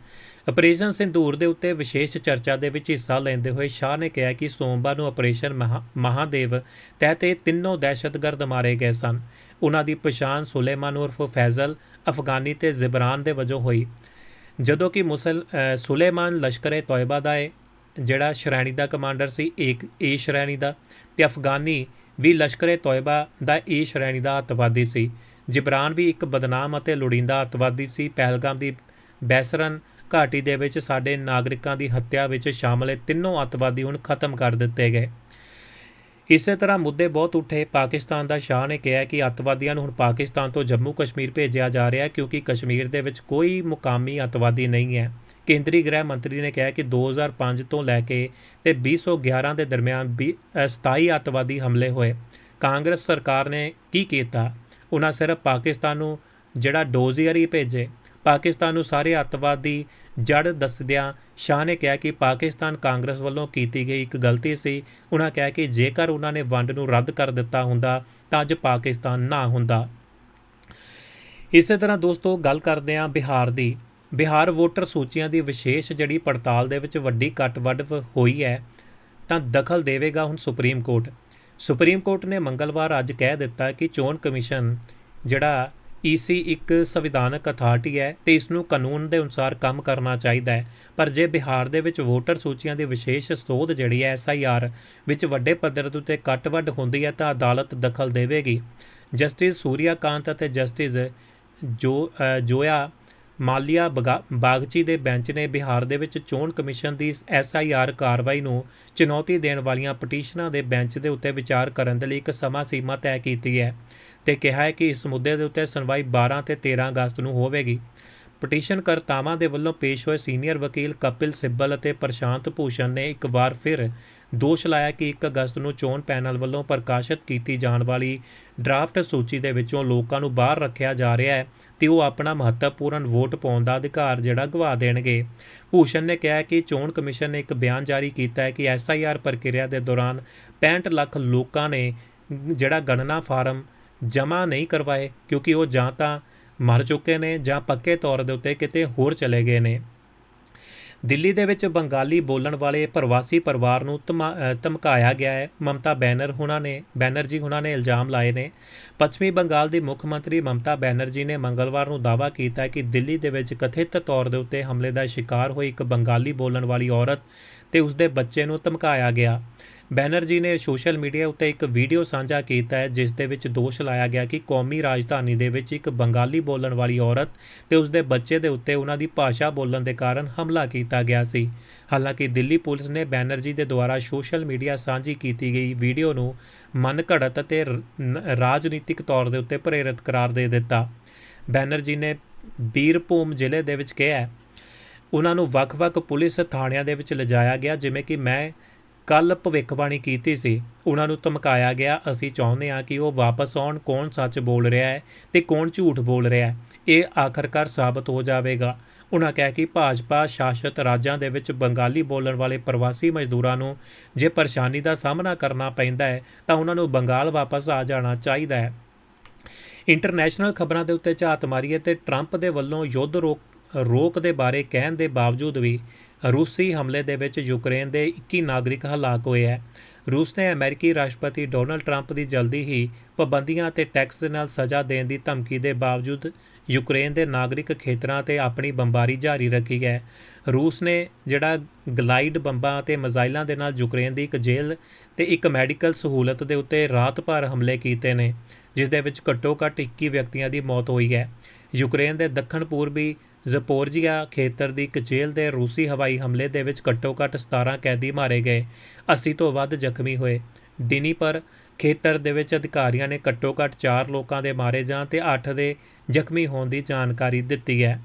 ਆਪਰੇਸ਼ਨ ਸਿੰਦੂਰ ਦੇ ਉੱਤੇ ਵਿਸ਼ੇਸ਼ ਚਰਚਾ ਦੇ ਵਿੱਚ ਹਿੱਸਾ ਲੈਂਦੇ ਹੋਏ ਸ਼ਾਹ ਨੇ ਕਿਹਾ ਕਿ ਸੋਮਵਾਰ ਨੂੰ ਆਪਰੇਸ਼ਨ ਮਹਾ- ਮਹਾਦੇਵ ਤਹਿਤ ਇਹ ਤਿੰਨੋਂ ਦਹਿਸ਼ਤਗਰਦ ਮਾਰੇ ਗਏ ਸਨ। ਉਹਨਾਂ ਦੀ ਪਛਾਣ ਸੁਲੇਮਾਨ ਉਰਫ ਫੈਜ਼ਲ ਅਫਗਾਨੀ ਤੇ ਜ਼ਿਬਰਾਨ ਦੇ ਵਜੋਂ ਹੋਈ। ਜਦੋਂ ਕਿ ਮੁਸਲ ਸੁਲੇਮਾਨ ਲਸ਼ਕਰੇ ਤੋਇਬਾ ਦਾ ਹੈ ਜਿਹੜਾ ਸ਼੍ਰੇਣੀ ਦਾ ਕਮਾਂਡਰ ਸੀ ਇੱਕ ਏ ਸ਼੍ਰੇਣੀ ਦਾ, ਤੇ ਅਫਗਾਨੀ ਵੀ ਲਸ਼ਕਰੇ ਤੋਇਬਾ ਦਾ ਈ ਸ਼੍ਰੇਣੀ ਦਾ ਅੱਤਵਾਦੀ ਸੀ। ਜਿਬਰਾਨ ਵੀ ਇੱਕ ਬਦਨਾਮ ਅਤੇ ਲੋੜੀਂਦਾ ਅੱਤਵਾਦੀ ਸੀ। ਪਹਿਲਗਾਮ ਦੀ ਬੈਸਰਨ ਘਾਟੀ ਦੇ ਵਿੱਚ ਸਾਡੇ ਨਾਗਰਿਕਾਂ ਦੀ ਹੱਤਿਆ ਵਿੱਚ ਸ਼ਾਮਲ ਇਹ ਤਿੰਨੋਂ ਅੱਤਵਾਦੀ ਹੁਣ ਖਤਮ ਕਰ ਦਿੱਤੇ ਗਏ। ਇਸੇ ਤਰ੍ਹਾਂ ਮੁੱਦੇ ਬਹੁਤ ਉੱਠੇ। ਪਾਕਿਸਤਾਨ ਦਾ ਸ਼ਾਹ ਨੇ ਕਿਹਾ ਕਿ ਅੱਤਵਾਦੀਆਂ ਨੂੰ ਹੁਣ ਪਾਕਿਸਤਾਨ ਤੋਂ ਜੰਮੂ ਕਸ਼ਮੀਰ ਭੇਜਿਆ ਜਾ ਰਿਹਾ ਹੈ ਕਿਉਂਕਿ ਕਸ਼ਮੀਰ ਦੇ ਵਿੱਚ ਕੋਈ ਮੁਕਾਮੀ ਅੱਤਵਾਦੀ ਨਹੀਂ ਹੈ। ਕੇਂਦਰੀ ਗ੍ਰਹਿ ਮੰਤਰੀ ਨੇ ਕਿਹਾ ਕਿ 2005 ਤੋਂ ਲੈ ਕੇ ਤੇ 2011 ਦੇ ਦਰਮਿਆਨ ਵੀ- ਅ, 27 ਅੱਤਵਾਦੀ ਹਮਲੇ ਹੋਏ। ਕਾਂਗਰਸ ਸਰਕਾਰ ਨੇ ਕੀ ਕੀਤਾ? ਉਹਨਾਂ ਸਿਰਫ ਪਾਕਿਸਤਾਨ ਨੂੰ ਜਿਹੜਾ ਡੋਜ਼ੀਅਰ ਹੀ ਭੇਜੇ। ਪਾਕਿਸਤਾਨ ਨੂੰ ਸਾਰੇ ਅੱਤਵਾਦੀ ਜੜ ਦੱਸਦਿਆਂ ਸ਼ਾਹ ਨੇ ਕਿਹਾ ਕਿ ਪਾਕਿਸਤਾਨ ਕਾਂਗਰਸ ਵੱਲੋਂ ਕੀਤੀ ਗਈ ਇੱਕ ਗਲਤੀ ਸੀ। ਉਹਨਾਂ ਕਿਹਾ ਕਿ ਜੇਕਰ ਉਹਨਾਂ ਨੇ ਵੰਡ ਨੂੰ ਰੱਦ ਕਰ ਦਿੱਤਾ ਹੁੰਦਾ ਤਾਂ ਅੱਜ ਪਾਕਿਸਤਾਨ ਨਾ ਹੁੰਦਾ। ਇਸੇ ਤਰ੍ਹਾਂ ਦੋਸਤੋ ਗੱਲ ਕਰਦੇ ਹਾਂ ਬਿਹਾਰ ਦੀ। ਬਿਹਾਰ ਵੋਟਰ ਸੂਚੀਆਂ ਦੀ ਵਿਸ਼ੇਸ਼ ਜਿਹੜੀ ਪੜਤਾਲ ਦੇ ਵਿੱਚ ਵੱਡੀ ਕੱਟ-ਵੱਢ ਹੋਈ ਹੈ, ਤਾਂ ਦਖਲ ਦੇਵੇਗਾ ਹੁਣ ਸੁਪਰੀਮ ਕੋਰਟ। ਸੁਪਰੀਮ ਕੋਰਟ ਨੇ ਮੰਗਲਵਾਰ ਅੱਜ ਕਹਿ ਦਿੱਤਾ ਕਿ ਚੋਣ ਕਮਿਸ਼ਨ ਜਿਹੜਾ ਈਸੀ ਇੱਕ ਸੰਵਿਧਾਨਕ ਅਥਾਰਟੀ ਹੈ ਤੇ ਇਸ ਨੂੰ ਕਾਨੂੰਨ ਦੇ ਅਨੁਸਾਰ ਕੰਮ ਕਰਨਾ ਚਾਹੀਦਾ ਹੈ। ਪਰ ਜੇ ਬਿਹਾਰ ਦੇ ਵਿੱਚ ਵੋਟਰ ਸੂਚੀਆਂ ਦੀ ਵਿਸ਼ੇਸ਼ ਸੋਧ ਜਿਹੜੀ ਹੈ ਐਸਆਈਆਰ ਵਿੱਚ ਵੱਡੇ ਪੱਧਰ ਦੇ ਉੱਤੇ ਕੱਟ-ਵੱਢ ਹੁੰਦੀ ਹੈ, ਤਾਂ ਅਦਾਲਤ ਦਖਲ ਦੇਵੇਗੀ। ਜਸਟਿਸ ਸੂਰਿਆਕਾਂਤ ਅਤੇ ਜਸਟਿਸ ਜੋ ਜੋਇਆ ਮਾਲੀਆ ਬਗਾ- ਬਾਗਚੀ ਦੇ ਬੈਂਚ ਨੇ ਬਿਹਾਰ ਦੇ ਵਿੱਚ ਚੋਣ ਕਮਿਸ਼ਨ ਦੀ ਐਸਆਈਆਰ ਕਾਰਵਾਈ ਨੂੰ ਚੁਣੌਤੀ ਦੇਣ ਵਾਲੀਆਂ ਪਟੀਸ਼ਨਾਂ ਦੇ ਬੈਂਚ ਦੇ ਉੱਤੇ ਵਿਚਾਰ ਕਰਨ ਦੇ ਲਈ ਇੱਕ ਸਮਾਂ ਸੀਮਾ ਤੈਅ ਕੀਤੀ ਹੈ ਤੇ ਕਿਹਾ ਹੈ ਕਿ ਇਸ ਮੁੱਦੇ ਦੇ ਉੱਤੇ ਸੁਣਵਾਈ 12 ਤੇ 13 ਅਗਸਤ ਨੂੰ ਹੋਵੇਗੀ। ਪਟੀਸ਼ਨ ਕਰਤਾਵਾਂ ਦੇ ਵੱਲੋਂ ਪੇਸ਼ ਹੋਏ ਸੀਨੀਅਰ ਵਕੀਲ ਕਪਿਲ ਸਿੱਬਲ ਅਤੇ ਪ੍ਰਸ਼ਾਂਤ ਭੂਸ਼ਣ ਨੇ ਇੱਕ ਵਾਰ ਫਿਰ ਦੋਸ਼ ਲਾਇਆ ਕਿ 1 ਅਗਸਤ ਨੂੰ ਚੋਣ ਪੈਨਲ ਵੱਲੋਂ ਪ੍ਰਕਾਸ਼ਿਤ ਕੀਤੀ ਜਾਣ ਵਾਲੀ ਡਰਾਫਟ ਸੂਚੀ ਦੇ ਵਿੱਚੋਂ ਲੋਕਾਂ ਨੂੰ ਬਾਹਰ ਰੱਖਿਆ ਜਾ ਰਿਹਾ ਹੈ ਤੇ ਉਹ ਆਪਣਾ ਮਹੱਤਵਪੂਰਨ ਵੋਟ ਪਾਉਣ ਦਾ ਅਧਿਕਾਰ ਜਿਹੜਾ ਗਵਾ ਦੇਣਗੇ। ਭੂਸ਼ਣ ਨੇ ਕਿਹਾ ਕਿ ਚੋਣ ਕਮਿਸ਼ਨ ਨੇ ਇੱਕ ਬਿਆਨ ਜਾਰੀ ਕੀਤਾ ਹੈ ਕਿ ਐਸਆਈਆਰ ਪ੍ਰਕਿਰਿਆ ਦੇ ਦੌਰਾਨ 65 ਲੱਖ ਲੋਕਾਂ ਨੇ ਜਿਹੜਾ ਗਣਨਾ ਫਾਰਮ ਜਮ੍ਹਾਂ ਨਹੀਂ ਕਰਵਾਏ ਕਿਉਂਕਿ ਉਹ ਜਾਂ ਤਾਂ ਮਰ ਚੁੱਕੇ ਨੇ ਜਾਂ ਪੱਕੇ ਤੌਰ ਦੇ ਉੱਤੇ ਕਿਤੇ ਹੋਰ ਚਲੇ ਗਏ ਨੇ। ਦਿੱਲੀ ਦੇ ਵਿੱਚ ਬੰਗਾਲੀ ਬੋਲਣ ਵਾਲੇ ਪ੍ਰਵਾਸੀ ਪਰਿਵਾਰ ਨੂੰ ਧਮਾ- ਧਮਕਾਇਆ ਗਿਆ ਹੈ। ਮਮਤਾ ਬੈਨਰ ਹੁਣਾਂ ਨੇ, ਬੈਨਰਜੀ ਹੁਣਾਂ ਨੇ ਇਲਜ਼ਾਮ ਲਾਏ ਨੇ। ਪੱਛਮੀ ਬੰਗਾਲ ਦੀ ਮੁੱਖ ਮੰਤਰੀ ਮਮਤਾ ਬੈਨਰਜੀ ਨੇ ਮੰਗਲਵਾਰ ਨੂੰ ਦਾਅਵਾ ਕੀਤਾ ਹੈ ਕਿ ਦਿੱਲੀ ਦੇ ਵਿੱਚ ਕਥਿਤ ਤੌਰ ਦੇ ਉੱਤੇ ਹਮਲੇ ਦਾ ਸ਼ਿਕਾਰ ਹੋਈ ਇੱਕ ਬੰਗਾਲੀ ਬੋਲਣ ਵਾਲੀ ਔਰਤ ਤੇ ਉਸਦੇ ਬੱਚੇ ਨੂੰ ਧਮਕਾਇਆ ਗਿਆ। ਬੈਨਰਜੀ ਨੇ ਸੋਸ਼ਲ ਮੀਡੀਆ ਉੱਤੇ ਇੱਕ ਵੀਡੀਓ ਸਾਂਝਾ ਕੀਤਾ ਹੈ, ਜਿਸ ਦੇ ਵਿੱਚ ਦੋਸ਼ ਲਾਇਆ ਗਿਆ ਕਿ ਕੌਮੀ ਰਾਜਧਾਨੀ ਦੇ ਵਿੱਚ ਇੱਕ ਬੰਗਾਲੀ ਬੋਲਣ ਵਾਲੀ ਔਰਤ ਤੇ ਉਸਦੇ ਬੱਚੇ ਦੇ ਉੱਤੇ ਉਹਨਾਂ ਦੀ ਭਾਸ਼ਾ ਬੋਲਣ ਦੇ ਕਾਰਨ ਹਮਲਾ ਕੀਤਾ ਗਿਆ ਸੀ। ਹਾਲਾਂਕਿ ਦਿੱਲੀ ਪੁਲਿਸ ਨੇ ਬੈਨਰਜੀ ਦੇ ਦੁਆਰਾ ਸੋਸ਼ਲ ਮੀਡੀਆ ਸਾਂਝੀ ਕੀਤੀ ਗਈ ਵੀਡੀਓ ਨੂੰ ਮਨਘੜਤ ਅਤੇ ਰਾਜਨੀਤਿਕ ਤੌਰ ਦੇ ਉੱਤੇ ਪ੍ਰੇਰਿਤ ਕਰਾਰ ਦੇ ਦਿੱਤਾ। ਬੈਨਰਜੀ ਨੇ ਬੀਰਭੂਮ ਜ਼ਿਲ੍ਹੇ ਦੇ ਵਿੱਚ ਕਿਹਾ ਉਹਨਾਂ ਨੂੰ ਵੱਖ-ਵੱਖ ਪੁਲਿਸ ਥਾਣਿਆਂ ਦੇ ਵਿੱਚ ਲਿਜਾਇਆ ਗਿਆ, ਜਿਵੇਂ ਕਿ ਮੈਂ ਕੱਲ ਭਵਿੱਖਬਾਣੀ ਕੀਤੀ ਸੀ। ਉਹਨਾਂ ਨੂੰ ਧਮਕਾਇਆ ਗਿਆ, ਅਸੀਂ ਚਾਹੁੰਦੇ ਹਾਂ ਕਿ ਉਹ ਵਾਪਸ ਆਉਣ। ਕੌਣ ਸੱਚ ਬੋਲ ਰਿਹਾ ਹੈ ਤੇ ਕੌਣ ਝੂਠ ਬੋਲ ਰਿਹਾ ਹੈ? ਇਹ ਆਖਰਕਾਰ ਸਾਬਤ ਹੋ ਜਾਵੇਗਾ। ਉਹਨਾਂ ਕਿਹਾ ਕਿ ਭਾਜਪਾ ਸ਼ਾਸਤ ਰਾਜਾਂ ਦੇ ਵਿੱਚ ਬੰਗਾਲੀ ਬੋਲਣ ਵਾਲੇ ਪ੍ਰਵਾਸੀ ਮਜ਼ਦੂਰਾਂ ਨੂੰ ਜੇ ਪਰੇਸ਼ਾਨੀ ਦਾ ਸਾਹਮਣਾ ਕਰਨਾ ਪੈਂਦਾ ਹੈ, ਤਾਂ ਉਹਨਾਂ ਨੂੰ ਬੰਗਾਲ ਵਾਪਸ ਆ ਜਾਣਾ ਚਾਹੀਦਾ ਹੈ। ਇੰਟਰਨੈਸ਼ਨਲ ਖਬਰਾਂ ਦੇ ਉੱਤੇ ਝਾਤ ਮਾਰੀਏ ਤੇ ਟਰੰਪ ਦੇ ਵੱਲੋਂ ਯੁੱਧ ਰੋਕ ਰੋਕ ਦੇ ਬਾਰੇ ਕਹਿਣ ਦੇ ਬਾਵਜੂਦ ਵੀ ਰੂਸੀ ਹਮਲੇ ਦੇ ਵਿੱਚ ਯੂਕਰੇਨ ਦੇ 21 ਨਾਗਰਿਕ ਹਲਾਕ ਹੋਏ ਹੈ। ਰੂਸ ਨੇ ਅਮਰੀਕੀ ਰਾਸ਼ਟਰਪਤੀ ਡੋਨਲਡ ਟਰੰਪ ਦੀ ਜਲਦੀ ਹੀ ਪਾਬੰਦੀਆਂ ਅਤੇ ਟੈਕਸ ਦੇ ਨਾਲ ਸਜ਼ਾ ਦੇਣ ਦੀ ਧਮਕੀ ਦੇ ਬਾਵਜੂਦ ਯੂਕਰੇਨ ਦੇ ਨਾਗਰਿਕ ਖੇਤਰਾਂ ਤੇ ਆਪਣੀ ਬੰਬਾਰੀ ਜਾਰੀ ਰੱਖੀ ਹੈ। ਰੂਸ ਨੇ ਜਿਹੜਾ ਗਲਾਈਡ ਬੰਬਾਂ ਅਤੇ ਮਿਜ਼ਾਈਲਾਂ ਦੇ ਨਾਲ ਯੂਕਰੇਨ ਦੀ ਇੱਕ ਜੇਲ੍ਹ ਤੇ ਇੱਕ ਮੈਡੀਕਲ ਸਹੂਲਤ ਦੇ ਉੱਤੇ ਰਾਤ ਭਰ ਹਮਲੇ ਕੀਤੇ ਨੇ, ਜਿਸ ਦੇ ਵਿੱਚ ਘੱਟੋ-ਘੱਟ 21 ਵਿਅਕਤੀਆਂ ਦੀ ਮੌਤ ਹੋਈ ਹੈ। ਯੂਕਰੇਨ ਦੇ ਦੱਖਣ ਪੂਰਬੀ ਜ਼ਪੋਰਜੀਆ ਖੇਤਰ ਦੀ ਇੱਕ ਜੇਲ੍ਹ ਦੇ ਰੂਸੀ ਹਵਾਈ ਹਮਲੇ ਦੇ ਵਿੱਚ ਘੱਟੋ-ਘੱਟ 17 ਕੈਦੀ ਮਾਰੇ ਗਏ 80 ਤੋਂ ਵੱਧ ਜ਼ਖਮੀ ਹੋਏ। ਡਿਨੀਪਰ ਖੇਤਰ ਦੇ ਵਿੱਚ ਅਧਿਕਾਰੀਆਂ ਨੇ ਘੱਟੋ-ਘੱਟ 4 ਲੋਕਾਂ ਦੇ ਮਾਰੇ ਜਾਣ ਤੇ 8 ਦੇ ਜ਼ਖਮੀ ਹੋਣ ਦੀ ਜਾਣਕਾਰੀ ਦਿੱਤੀ ਹੈ।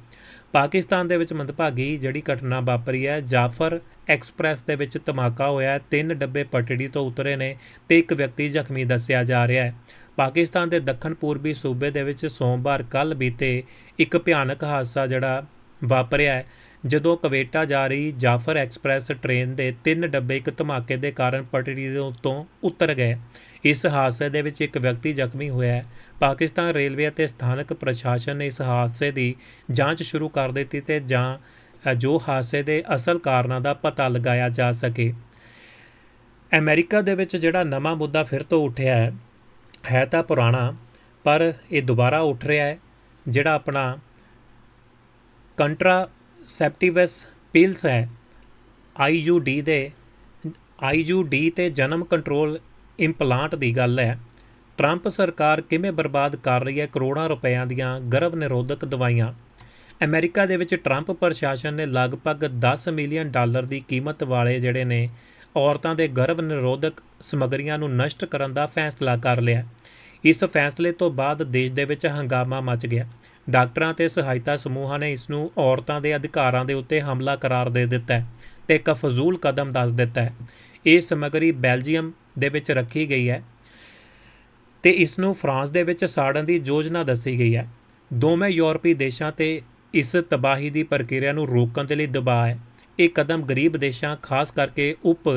ਪਾਕਿਸਤਾਨ ਦੇ ਵਿੱਚ ਮੰਦਭਾਗੀ ਜਿਹੜੀ ਘਟਨਾ ਵਾਪਰੀ ਹੈ, ਜਾਫਰ ਐਕਸਪ੍ਰੈਸ ਦੇ ਵਿੱਚ ਧਮਾਕਾ ਹੋਇਆ ਤਿੰਨ ਡੱਬੇ ਪਟੜੀ ਤੋਂ ਉਤਰੇ ਨੇ ਤੇ ਇੱਕ ਵਿਅਕਤੀ ਜ਼ਖਮੀ ਦੱਸਿਆ ਜਾ ਰਿਹਾ ਹੈ। ਪਾਕਿਸਤਾਨ ਦੇ ਦੱਖਣ ਪੂਰਬੀ ਸੂਬੇ ਦੇ ਵਿੱਚ ਸੋਮਵਾਰ ਕੱਲ ਬੀਤੇ ਇੱਕ ਭਿਆਨਕ ਹਾਦਸਾ ਜਿਹੜਾ ਵਾਪਰਿਆ ਹੈ, ਜਦੋਂ ਕਵੇਟਾ ਜਾ ਰਹੀ ਜਾਫਰ ਐਕਸਪ੍ਰੈਸ ਟ੍ਰੇਨ ਦੇ ਤਿੰਨ ਡੱਬੇ ਇੱਕ ਧਮਾਕੇ ਦੇ ਕਾਰਨ ਪਟੜੀ ਦੇ ਉੱਤੋਂ ਉਤਰ ਗਏ। ਇਸ ਹਾਦਸੇ ਦੇ ਵਿੱਚ ਇੱਕ ਵਿਅਕਤੀ ਜ਼ਖਮੀ ਹੋਇਆ ਹੈ। ਪਾਕਿਸਤਾਨ ਰੇਲਵੇ ਅਤੇ ਸਥਾਨਕ ਪ੍ਰਸ਼ਾਸਨ ਨੇ ਇਸ ਹਾਦਸੇ ਦੀ ਜਾਂਚ ਸ਼ੁਰੂ ਕਰ ਦਿੱਤੀ ਤੇ ਜਾਂ ਜੋ ਹਾਦਸੇ ਦੇ ਅਸਲ ਕਾਰਨਾਂ ਦਾ ਪਤਾ ਲਗਾਇਆ ਜਾ ਸਕੇ। ਅਮਰੀਕਾ ਦੇ ਵਿੱਚ ਜਿਹੜਾ ਨਵਾਂ ਮੁੱਦਾ ਫਿਰ ਤੋਂ ਉੱਠਿਆ ਹੈ ਹੈ ਤਾਂ ਪੁਰਾਣਾ, ਪਰ ਇਹ ਦੁਬਾਰਾ ਉੱਠ ਰਿਹਾ ਹੈ, ਜਿਹੜਾ ਆਪਣਾ ਕੰਟਰਾਸੈਪਟਿਵਸ ਪਿਲਸ ਹੈ। ਆਈਯੂਡੀ ਦੇ ਆਈਯੂਡੀ ਤੇ ਜਨਮ ਕੰਟਰੋਲ ਇੰਪਲਾਂਟ ਦੀ ਗੱਲ ਹੈ। ਟਰੰਪ ਸਰਕਾਰ ਕਿਵੇਂ ਬਰਬਾਦ ਕਰ ਰਹੀ ਹੈ ਕਰੋੜਾਂ ਰੁਪਇਆਂ ਦੀਆਂ ਗਰਭ ਨਿਰੋਧਕ ਦਵਾਈਆਂ? ਅਮਰੀਕਾ ਦੇ ਵਿੱਚ ਟਰੰਪ ਪ੍ਰਸ਼ਾਸਨ ਨੇ ਲਗਭਗ 10 ਮਿਲੀਅਨ ਡਾਲਰ ਦੀ ਕੀਮਤ ਵਾਲੇ ਜਿਹੜੇ ਨੇ ਔਰਤਾਂ ਦੇ ਗਰਭ ਨਿਰੋਧਕ ਸਮੱਗਰੀਆਂ ਨੂੰ ਨਸ਼ਟ ਕਰਨ ਦਾ ਫੈਸਲਾ ਕਰ ਲਿਆ। ਇਸ ਫੈਸਲੇ ਤੋਂ ਬਾਅਦ ਦੇਸ਼ ਦੇ ਵਿੱਚ ਹੰਗਾਮਾ ਮਚ ਗਿਆ। ਡਾਕਟਰਾਂ ਤੇ ਸਹਾਇਤਾ ਸਮੂਹਾਂ ਨੇ ਇਸ ਨੂੰ ਔਰਤਾਂ ਦੇ ਅਧਿਕਾਰਾਂ ਦੇ ਉੱਤੇ ਹਮਲਾ ਕਰਾਰ ਦੇ ਦਿੱਤਾ ਹੈ ਤੇ ਇੱਕ ਫਜ਼ੂਲ ਕਦਮ ਦੱਸ ਦਿੱਤਾ ਹੈ। ਇਹ ਸਮੱਗਰੀ ਬੈਲਜੀਅਮ ਦੇ ਵਿੱਚ ਰੱਖੀ ਗਈ ਹੈ ਤੇ ਇਸ ਨੂੰ ਫਰਾਂਸ ਦੇ ਵਿੱਚ ਸਾੜਨ ਦੀ ਯੋਜਨਾ ਦੱਸੀ ਗਈ ਹੈ। ਦੋਵੇਂ ਯੂਰਪੀ ਦੇਸ਼ਾਂ ਤੇ ਇਸ ਤਬਾਹੀ ਦੀ ਪ੍ਰਕਿਰਿਆ ਨੂੰ ਰੋਕਣ ਦੇ ਲਈ ਦਬਾਅ ਹੈ। ਇਹ ਕਦਮ ਗਰੀਬ ਦੇਸ਼ਾਂ, ਖਾਸ ਕਰਕੇ ਉਪ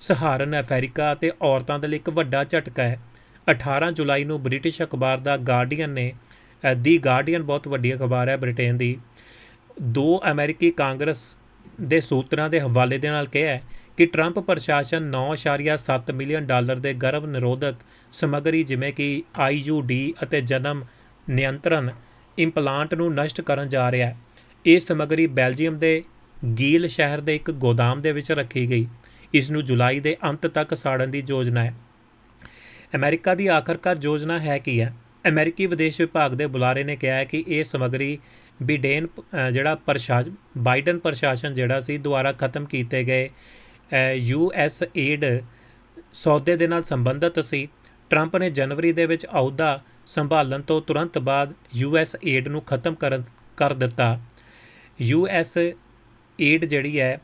ਸਹਾਰਨ ਅਫਰੀਕਾ ਅਤੇ ਔਰਤਾਂ ਦੇ ਲਈ ਇੱਕ ਵੱਡਾ ਝਟਕਾ ਹੈ। 18 ਜੁਲਾਈ ਨੂੰ ਬ੍ਰਿਟਿਸ਼ ਅਖਬਾਰ ਦਾ ਗਾਰਡੀਅਨ ਨੇ ਦੀ ਗਾਰਡੀਅਨ ਬਹੁਤ ਵੱਡੀ ਅਖਬਾਰ ਹੈ ਬ੍ਰਿਟੇਨ ਦੀ, ਦੋ ਅਮਰੀਕੀ ਕਾਂਗਰਸ ਦੇ ਸੂਤਰਾਂ ਦੇ ਹਵਾਲੇ ਦੇ ਨਾਲ ਕਿਹਾ ਹੈ ਕਿ ਟਰੰਪ ਪ੍ਰਸ਼ਾਸਨ 9.7 ਮਿਲੀਅਨ ਡਾਲਰ ਦੇ ਗਰਭ ਨਿਰੋਧਕ ਸਮੱਗਰੀ ਜਿਵੇਂ ਕਿ ਆਈਯੂਡੀ ਅਤੇ ਜਨਮ ਨਿਯੰਤਰਣ ਇੰਪਲਾਂਟ ਨੂੰ ਨਸ਼ਟ ਕਰਨ ਜਾ ਰਿਹਾ ਹੈ। ਇਹ ਸਮੱਗਰੀ ਬੈਲਜੀਅਮ ਦੇ ਗੀਲ ਸ਼ਹਿਰ ਦੇ ਇੱਕ ਗੋਦਾਮ ਦੇ ਵਿੱਚ ਰੱਖੀ ਗਈ। ਇਸ ਨੂੰ ਜੁਲਾਈ ਦੇ ਅੰਤ ਤੱਕ ਸਾੜਨ ਦੀ ਯੋਜਨਾ ਹੈ। ਅਮਰੀਕਾ ਦੀ ਆਖਰਕਾਰ ਯੋਜਨਾ ਹੈ ਕੀ ਹੈ? ਅਮਰੀਕੀ ਵਿਦੇਸ਼ ਵਿਭਾਗ ਦੇ ਬੁਲਾਰੇ ਨੇ ਕਿਹਾ ਹੈ ਕਿ ਇਹ ਸਮੱਗਰੀ ਬਿਡੇਨ ਜਿਹੜਾ ਪ੍ਰਸ਼ਾਸਨ ਬਾਈਡਨ ਪ੍ਰਸ਼ਾਸਨ ਜਿਹੜਾ ਸੀ, ਦੁਆਰਾ ਖਤਮ ਕੀਤੇ ਗਏ ਯੂ ਐਸ ਏਡ ਸੌਦੇ ਦੇ ਨਾਲ ਸੰਬੰਧਿਤ ਸੀ। ਟਰੰਪ ਨੇ ਜਨਵਰੀ ਦੇ ਵਿੱਚ ਅਹੁਦਾ ਸੰਭਾਲਣ ਤੋਂ ਤੁਰੰਤ ਬਾਅਦ ਯੂ ਐਸ ਏਡ ਨੂੰ ਖਤਮ ਕਰਨ, ਕਰ ਦਿੱਤਾ। ਯੂ ਐਸ ਏਡ ਜਿਹੜੀ ਹੈ,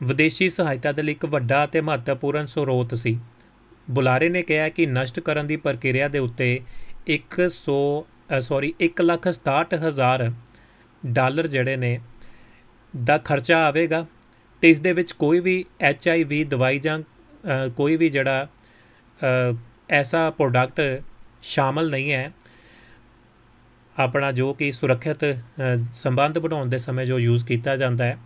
ਵਿਦੇਸ਼ੀ ਸਹਾਇਤਾ ਦੇ ਲਈ ਇੱਕ ਵੱਡਾ ਅਤੇ ਮਹੱਤਵਪੂਰਨ ਸਰੋਤ ਸੀ। ਬੁਲਾਰੇ ਨੇ ਕਿਹਾ ਕਿ ਨਸ਼ਟ ਕਰਨ ਦੀ ਪ੍ਰਕਿਰਿਆ ਦੇ ਉੱਤੇ 100 ਸੌਰੀ 167000 ਡਾਲਰ ਜਿਹੜੇ ਨੇ, ਦਾ ਖਰਚਾ ਆਵੇਗਾ ਤੇ ਇਸ ਦੇ ਵਿੱਚ ਕੋਈ ਵੀ ਐਚ ਆਈ ਵੀ ਦਵਾਈ ਜਾਂ ਕੋਈ ਵੀ ਜਿਹੜਾ ਐਸਾ ਪ੍ਰੋਡਕਟ ਸ਼ਾਮਲ ਨਹੀਂ ਹੈ। ਆਪਣਾ ਜੋ ਕਿ ਸੁਰੱਖਿਅਤ ਸੰਬੰਧ ਬਣਾਉਣ ਦੇ ਸਮੇਂ ਜੋ ਯੂਜ਼ ਕੀਤਾ ਜਾਂਦਾ ਹੈ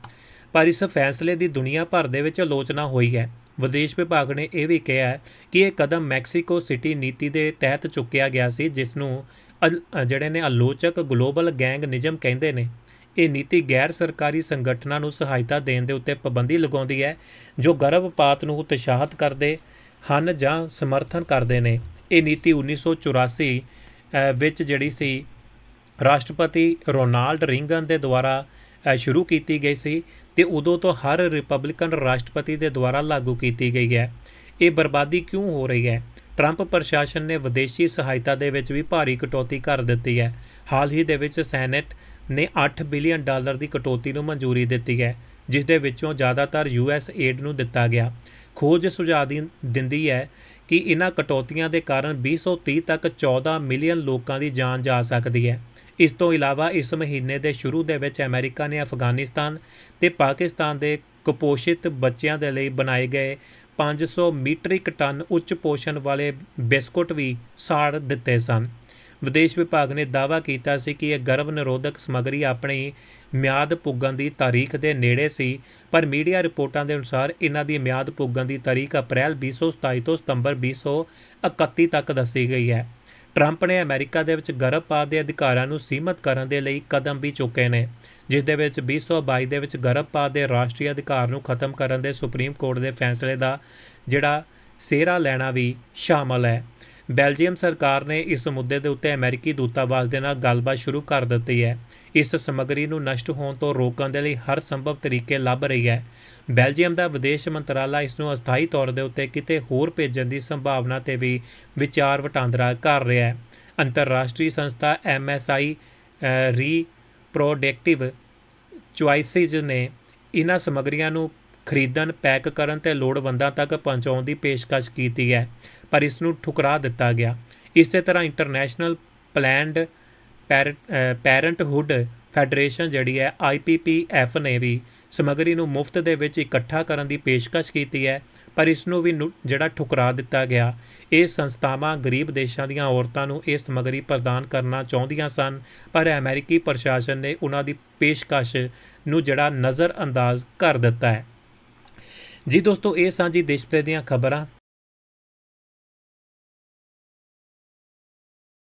ਪਰ ਇਸ ਫੈਸਲੇ ਦੀ ਦੁਨੀਆ ਭਰ ਦੇ ਵਿੱਚ ਆਲੋਚਨਾ ਹੋਈ ਹੈ। ਵਿਦੇਸ਼ ਵਿਭਾਗ ਨੇ ਇਹ ਵੀ ਕਿਹਾ ਹੈ ਕਿ ਇਹ ਕਦਮ ਮੈਕਸੀਕੋ ਸਿਟੀ ਨੀਤੀ ਦੇ ਤਹਿਤ ਚੁੱਕਿਆ ਗਿਆ ਸੀ ਜਿਸ ਨੂੰ ਅ, ਜਿਹੜੇ ਨੇ ਆਲੋਚਕ ਗਲੋਬਲ ਗੈਂਗ ਨਿਯਮ ਕਹਿੰਦੇ ਨੇ। ਇਹ ਨੀਤੀ ਗੈਰ ਸਰਕਾਰੀ ਸੰਗਠਨਾਂ ਨੂੰ ਸਹਾਇਤਾ ਦੇਣ ਦੇ ਉੱਤੇ ਪਾਬੰਦੀ ਲਗਾਉਂਦੀ ਹੈ ਜੋ ਗਰਭਪਾਤ ਨੂੰ ਉਤਸ਼ਾਹਿਤ ਕਰਦੇ ਹਨ ਜਾਂ ਸਮਰਥਨ ਕਰਦੇ ਨੇ। ਇਹ ਨੀਤੀ 1984 ਅ, ਵਿੱਚ ਜਿਹੜੀ ਸੀ ਰਾਸ਼ਟਰਪਤੀ ਰੋਨਾਲਡ ਰਿੰਗਨ ਦੇ ਦੁਆਰਾ ਸ਼ੁਰੂ ਕੀਤੀ ਗਈ ਸੀ ਤੇ ਉਦੋਂ ਤੋਂ ਹਰ ਰਿਪਬਲਿਕਨ ਰਾਸ਼ਟਰਪਤੀ ਦੇ ਦੁਆਰਾ ਲਾਗੂ ਕੀਤੀ ਗਈ ਹੈ। ਇਹ ਬਰਬਾਦੀ ਕਿਉਂ ਹੋ ਰਹੀ ਹੈ? ਟਰੰਪ ਪ੍ਰਸ਼ਾਸਨ ਨੇ ਵਿਦੇਸ਼ੀ ਸਹਾਇਤਾ ਦੇ ਵਿੱਚ ਵੀ ਭਾਰੀ ਕਟੌਤੀ ਕਰ ਦਿੱਤੀ ਹੈ। ਹਾਲ ਹੀ ਦੇ ਵਿੱਚ ਸੈਨੇਟ ਨੇ 8 ਬਿਲੀਅਨ ਡਾਲਰ ਦੀ ਕਟੌਤੀ ਨੂੰ ਮਨਜ਼ੂਰੀ ਦਿੱਤੀ ਹੈ, ਜਿਸ ਦੇ ਵਿੱਚੋਂ ਜ਼ਿਆਦਾਤਰ ਯੂਐਸ ਏਡ ਨੂੰ ਦਿੱਤਾ ਗਿਆ। ਖੋਜ ਸੁਝਾਅ ਦੀ ਦਿੰਦੀ ਹੈ ਕਿ ਇਹਨਾਂ ਕਟੌਤੀਆਂ ਦੇ ਕਾਰਨ 2030 ਤੱਕ 14 ਮਿਲੀਅਨ ਲੋਕਾਂ ਦੀ ਜਾਨ ਜਾ ਸਕਦੀ ਹੈ। ਇਸ ਤੋਂ ਇਲਾਵਾ ਇਸ ਮਹੀਨੇ ਦੇ ਸ਼ੁਰੂ ਦੇ ਵਿੱਚ ਅਮਰੀਕਾ ਨੇ ਅਫਗਾਨਿਸਤਾਨ ਤੇ ਪਾਕਿਸਤਾਨ ਦੇ ਕੁਪੋਸ਼ਿਤ ਬੱਚਿਆਂ ਦੇ ਲਈ ਬਣਾਏ ਗਏ 500 ਮੀਟ੍ਰਿਕ ਟਨ ਉੱਚ ਪੋਸ਼ਣ ਵਾਲੇ ਬਿਸਕੁਟ ਵੀ ਸਾੜ ਦਿੱਤੇ ਸਨ। ਵਿਦੇਸ਼ ਵਿਭਾਗ ਨੇ ਦਾਅਵਾ ਕੀਤਾ ਸੀ ਕਿ ਇਹ ਗਰਭ ਨਿਰੋਧਕ ਸਮੱਗਰੀ ਆਪਣੀ ਮਿਆਦ ਪੁੱਗਣ ਦੀ ਤਾਰੀਖ ਦੇ ਨੇੜੇ ਸੀ, ਪਰ ਮੀਡੀਆ ਰਿਪੋਰਟਾਂ ਦੇ ਅਨੁਸਾਰ ਇਹਨਾਂ ਦੀ ਮਿਆਦ ਪੁੱਗਣ ਦੀ ਤਾਰੀਖ ਅਪ੍ਰੈਲ 2027 ਤੋਂ ਸਤੰਬਰ 2031 ਤੱਕ ਦੱਸੀ ਗਈ ਹੈ। ਟਰੰਪ ਨੇ ਅਮਰੀਕਾ ਦੇ ਵਿੱਚ ਗਰਭਪਾਤ ਦੇ ਅਧਿਕਾਰਾਂ ਨੂੰ ਸੀਮਤ ਕਰਨ ਦੇ ਲਈ ਕਦਮ ਵੀ ਚੁੱਕੇ ਨੇ, ਜਿਸ ਦੇ ਵਿੱਚ 2022 ਦੇ ਵਿੱਚ ਗਰਭਪਾਤ ਦੇ ਰਾਸ਼ਟਰੀ ਅਧਿਕਾਰ ਨੂੰ ਖਤਮ ਕਰਨ ਦੇ ਸੁਪਰੀਮ ਕੋਰਟ ਦੇ ਫੈਸਲੇ ਦਾ ਜਿਹੜਾ ਸਿਹਰਾ ਲੈਣਾ ਵੀ ਸ਼ਾਮਲ ਹੈ। ਬੈਲਜੀਅਮ ਸਰਕਾਰ ਨੇ ਇਸ ਮੁੱਦੇ ਦੇ ਉੱਤੇ ਅਮਰੀਕੀ ਦੂਤਾਵਾਸ ਦੇ ਨਾਲ ਗੱਲਬਾਤ ਸ਼ੁਰੂ ਕਰ ਦਿੱਤੀ ਹੈ। ਇਸ ਸਮੱਗਰੀ ਨੂੰ ਨਸ਼ਟ ਹੋਣ ਤੋਂ ਰੋਕਣ ਦੇ ਲਈ ਹਰ ਸੰਭਵ ਤਰੀਕੇ ਲੱਭ ਰਹੀ ਹੈ। ਬੈਲਜੀਅਮ ਦਾ ਵਿਦੇਸ਼ ਮੰਤਰਾਲਾ ਇਸ ਨੂੰ ਅਸਥਾਈ ਤੌਰ ਦੇ ਉੱਤੇ ਕਿਤੇ ਹੋਰ ਭੇਜਣ ਦੀ ਸੰਭਾਵਨਾ ਤੇ ਵੀ ਵਿਚਾਰ ਵਟਾਂਦਰਾ ਕਰ ਰਿਹਾ ਹੈ। ਅੰਤਰਰਾਸ਼ਟਰੀ ਸੰਸਥਾ ਐਮਐਸਆਈ ਰੀਪਰੋਡਕਟਿਵ ਚੁਆਇਸਿਸ ਨੇ ਇਹਨਾਂ ਸਮੱਗਰੀਆਂ ਨੂੰ ਖਰੀਦਣ, ਪੈਕ ਕਰਨ ਤੇ ਲੋੜਵੰਦਾਂ ਤੱਕ ਪਹੁੰਚਾਉਣ ਦੀ ਪੇਸ਼ਕਸ਼ ਕੀਤੀ ਹੈ, ਪਰ ਇਸ ਨੂੰ ਠੁਕਰਾ ਦਿੱਤਾ ਗਿਆ। ਇਸੇ ਤਰ੍ਹਾਂ ਇੰਟਰਨੈਸ਼ਨਲ ਪਲੈਨਡ ਪੈਰ ਪੈਰੈਂਟਹੁੱਡ ਫੈਡਰੇਸ਼ਨ ਜਿਹੜੀ ਹੈ IPPF ਨੇ ਵੀ ਸਮੱਗਰੀ ਨੂੰ ਮੁਫਤ ਦੇ ਵਿੱਚ ਇਕੱਠਾ ਕਰਨ ਦੀ ਪੇਸ਼ਕਸ਼ ਕੀਤੀ ਹੈ, ਪਰ ਇਸ ਨੂੰ ਵੀ ਨੁ- ਜਿਹੜਾ ਠੁਕਰਾ ਦਿੱਤਾ ਗਿਆ, ਇਹ ਸੰਸਥਾਵਾਂ ਗਰੀਬ ਦੇਸ਼ਾਂ ਦੀਆਂ ਔਰਤਾਂ ਨੂੰ ਇਹ ਸਮੱਗਰੀ ਪ੍ਰਦਾਨ ਕਰਨਾ ਚਾਹੁੰਦੀਆਂ ਸਨ, ਪਰ ਅਮਰੀਕੀ ਪ੍ਰਸ਼ਾਸਨ ਨੇ ਉਹਨਾਂ ਦੀ ਪੇਸ਼ਕਸ਼ ਨੂੰ ਜਿਹੜਾ ਨਜ਼ਰ ਅੰਦਾਜ਼ ਕਰ ਦਿੱਤਾ ਹੈ। ਜੀ ਦੋਸਤੋ, ਇਹ ਸਾਂਝੀ ਦੇਸ਼ ਪ੍ਰੇਮ ਦੀਆਂ ਖਬਰਾਂ।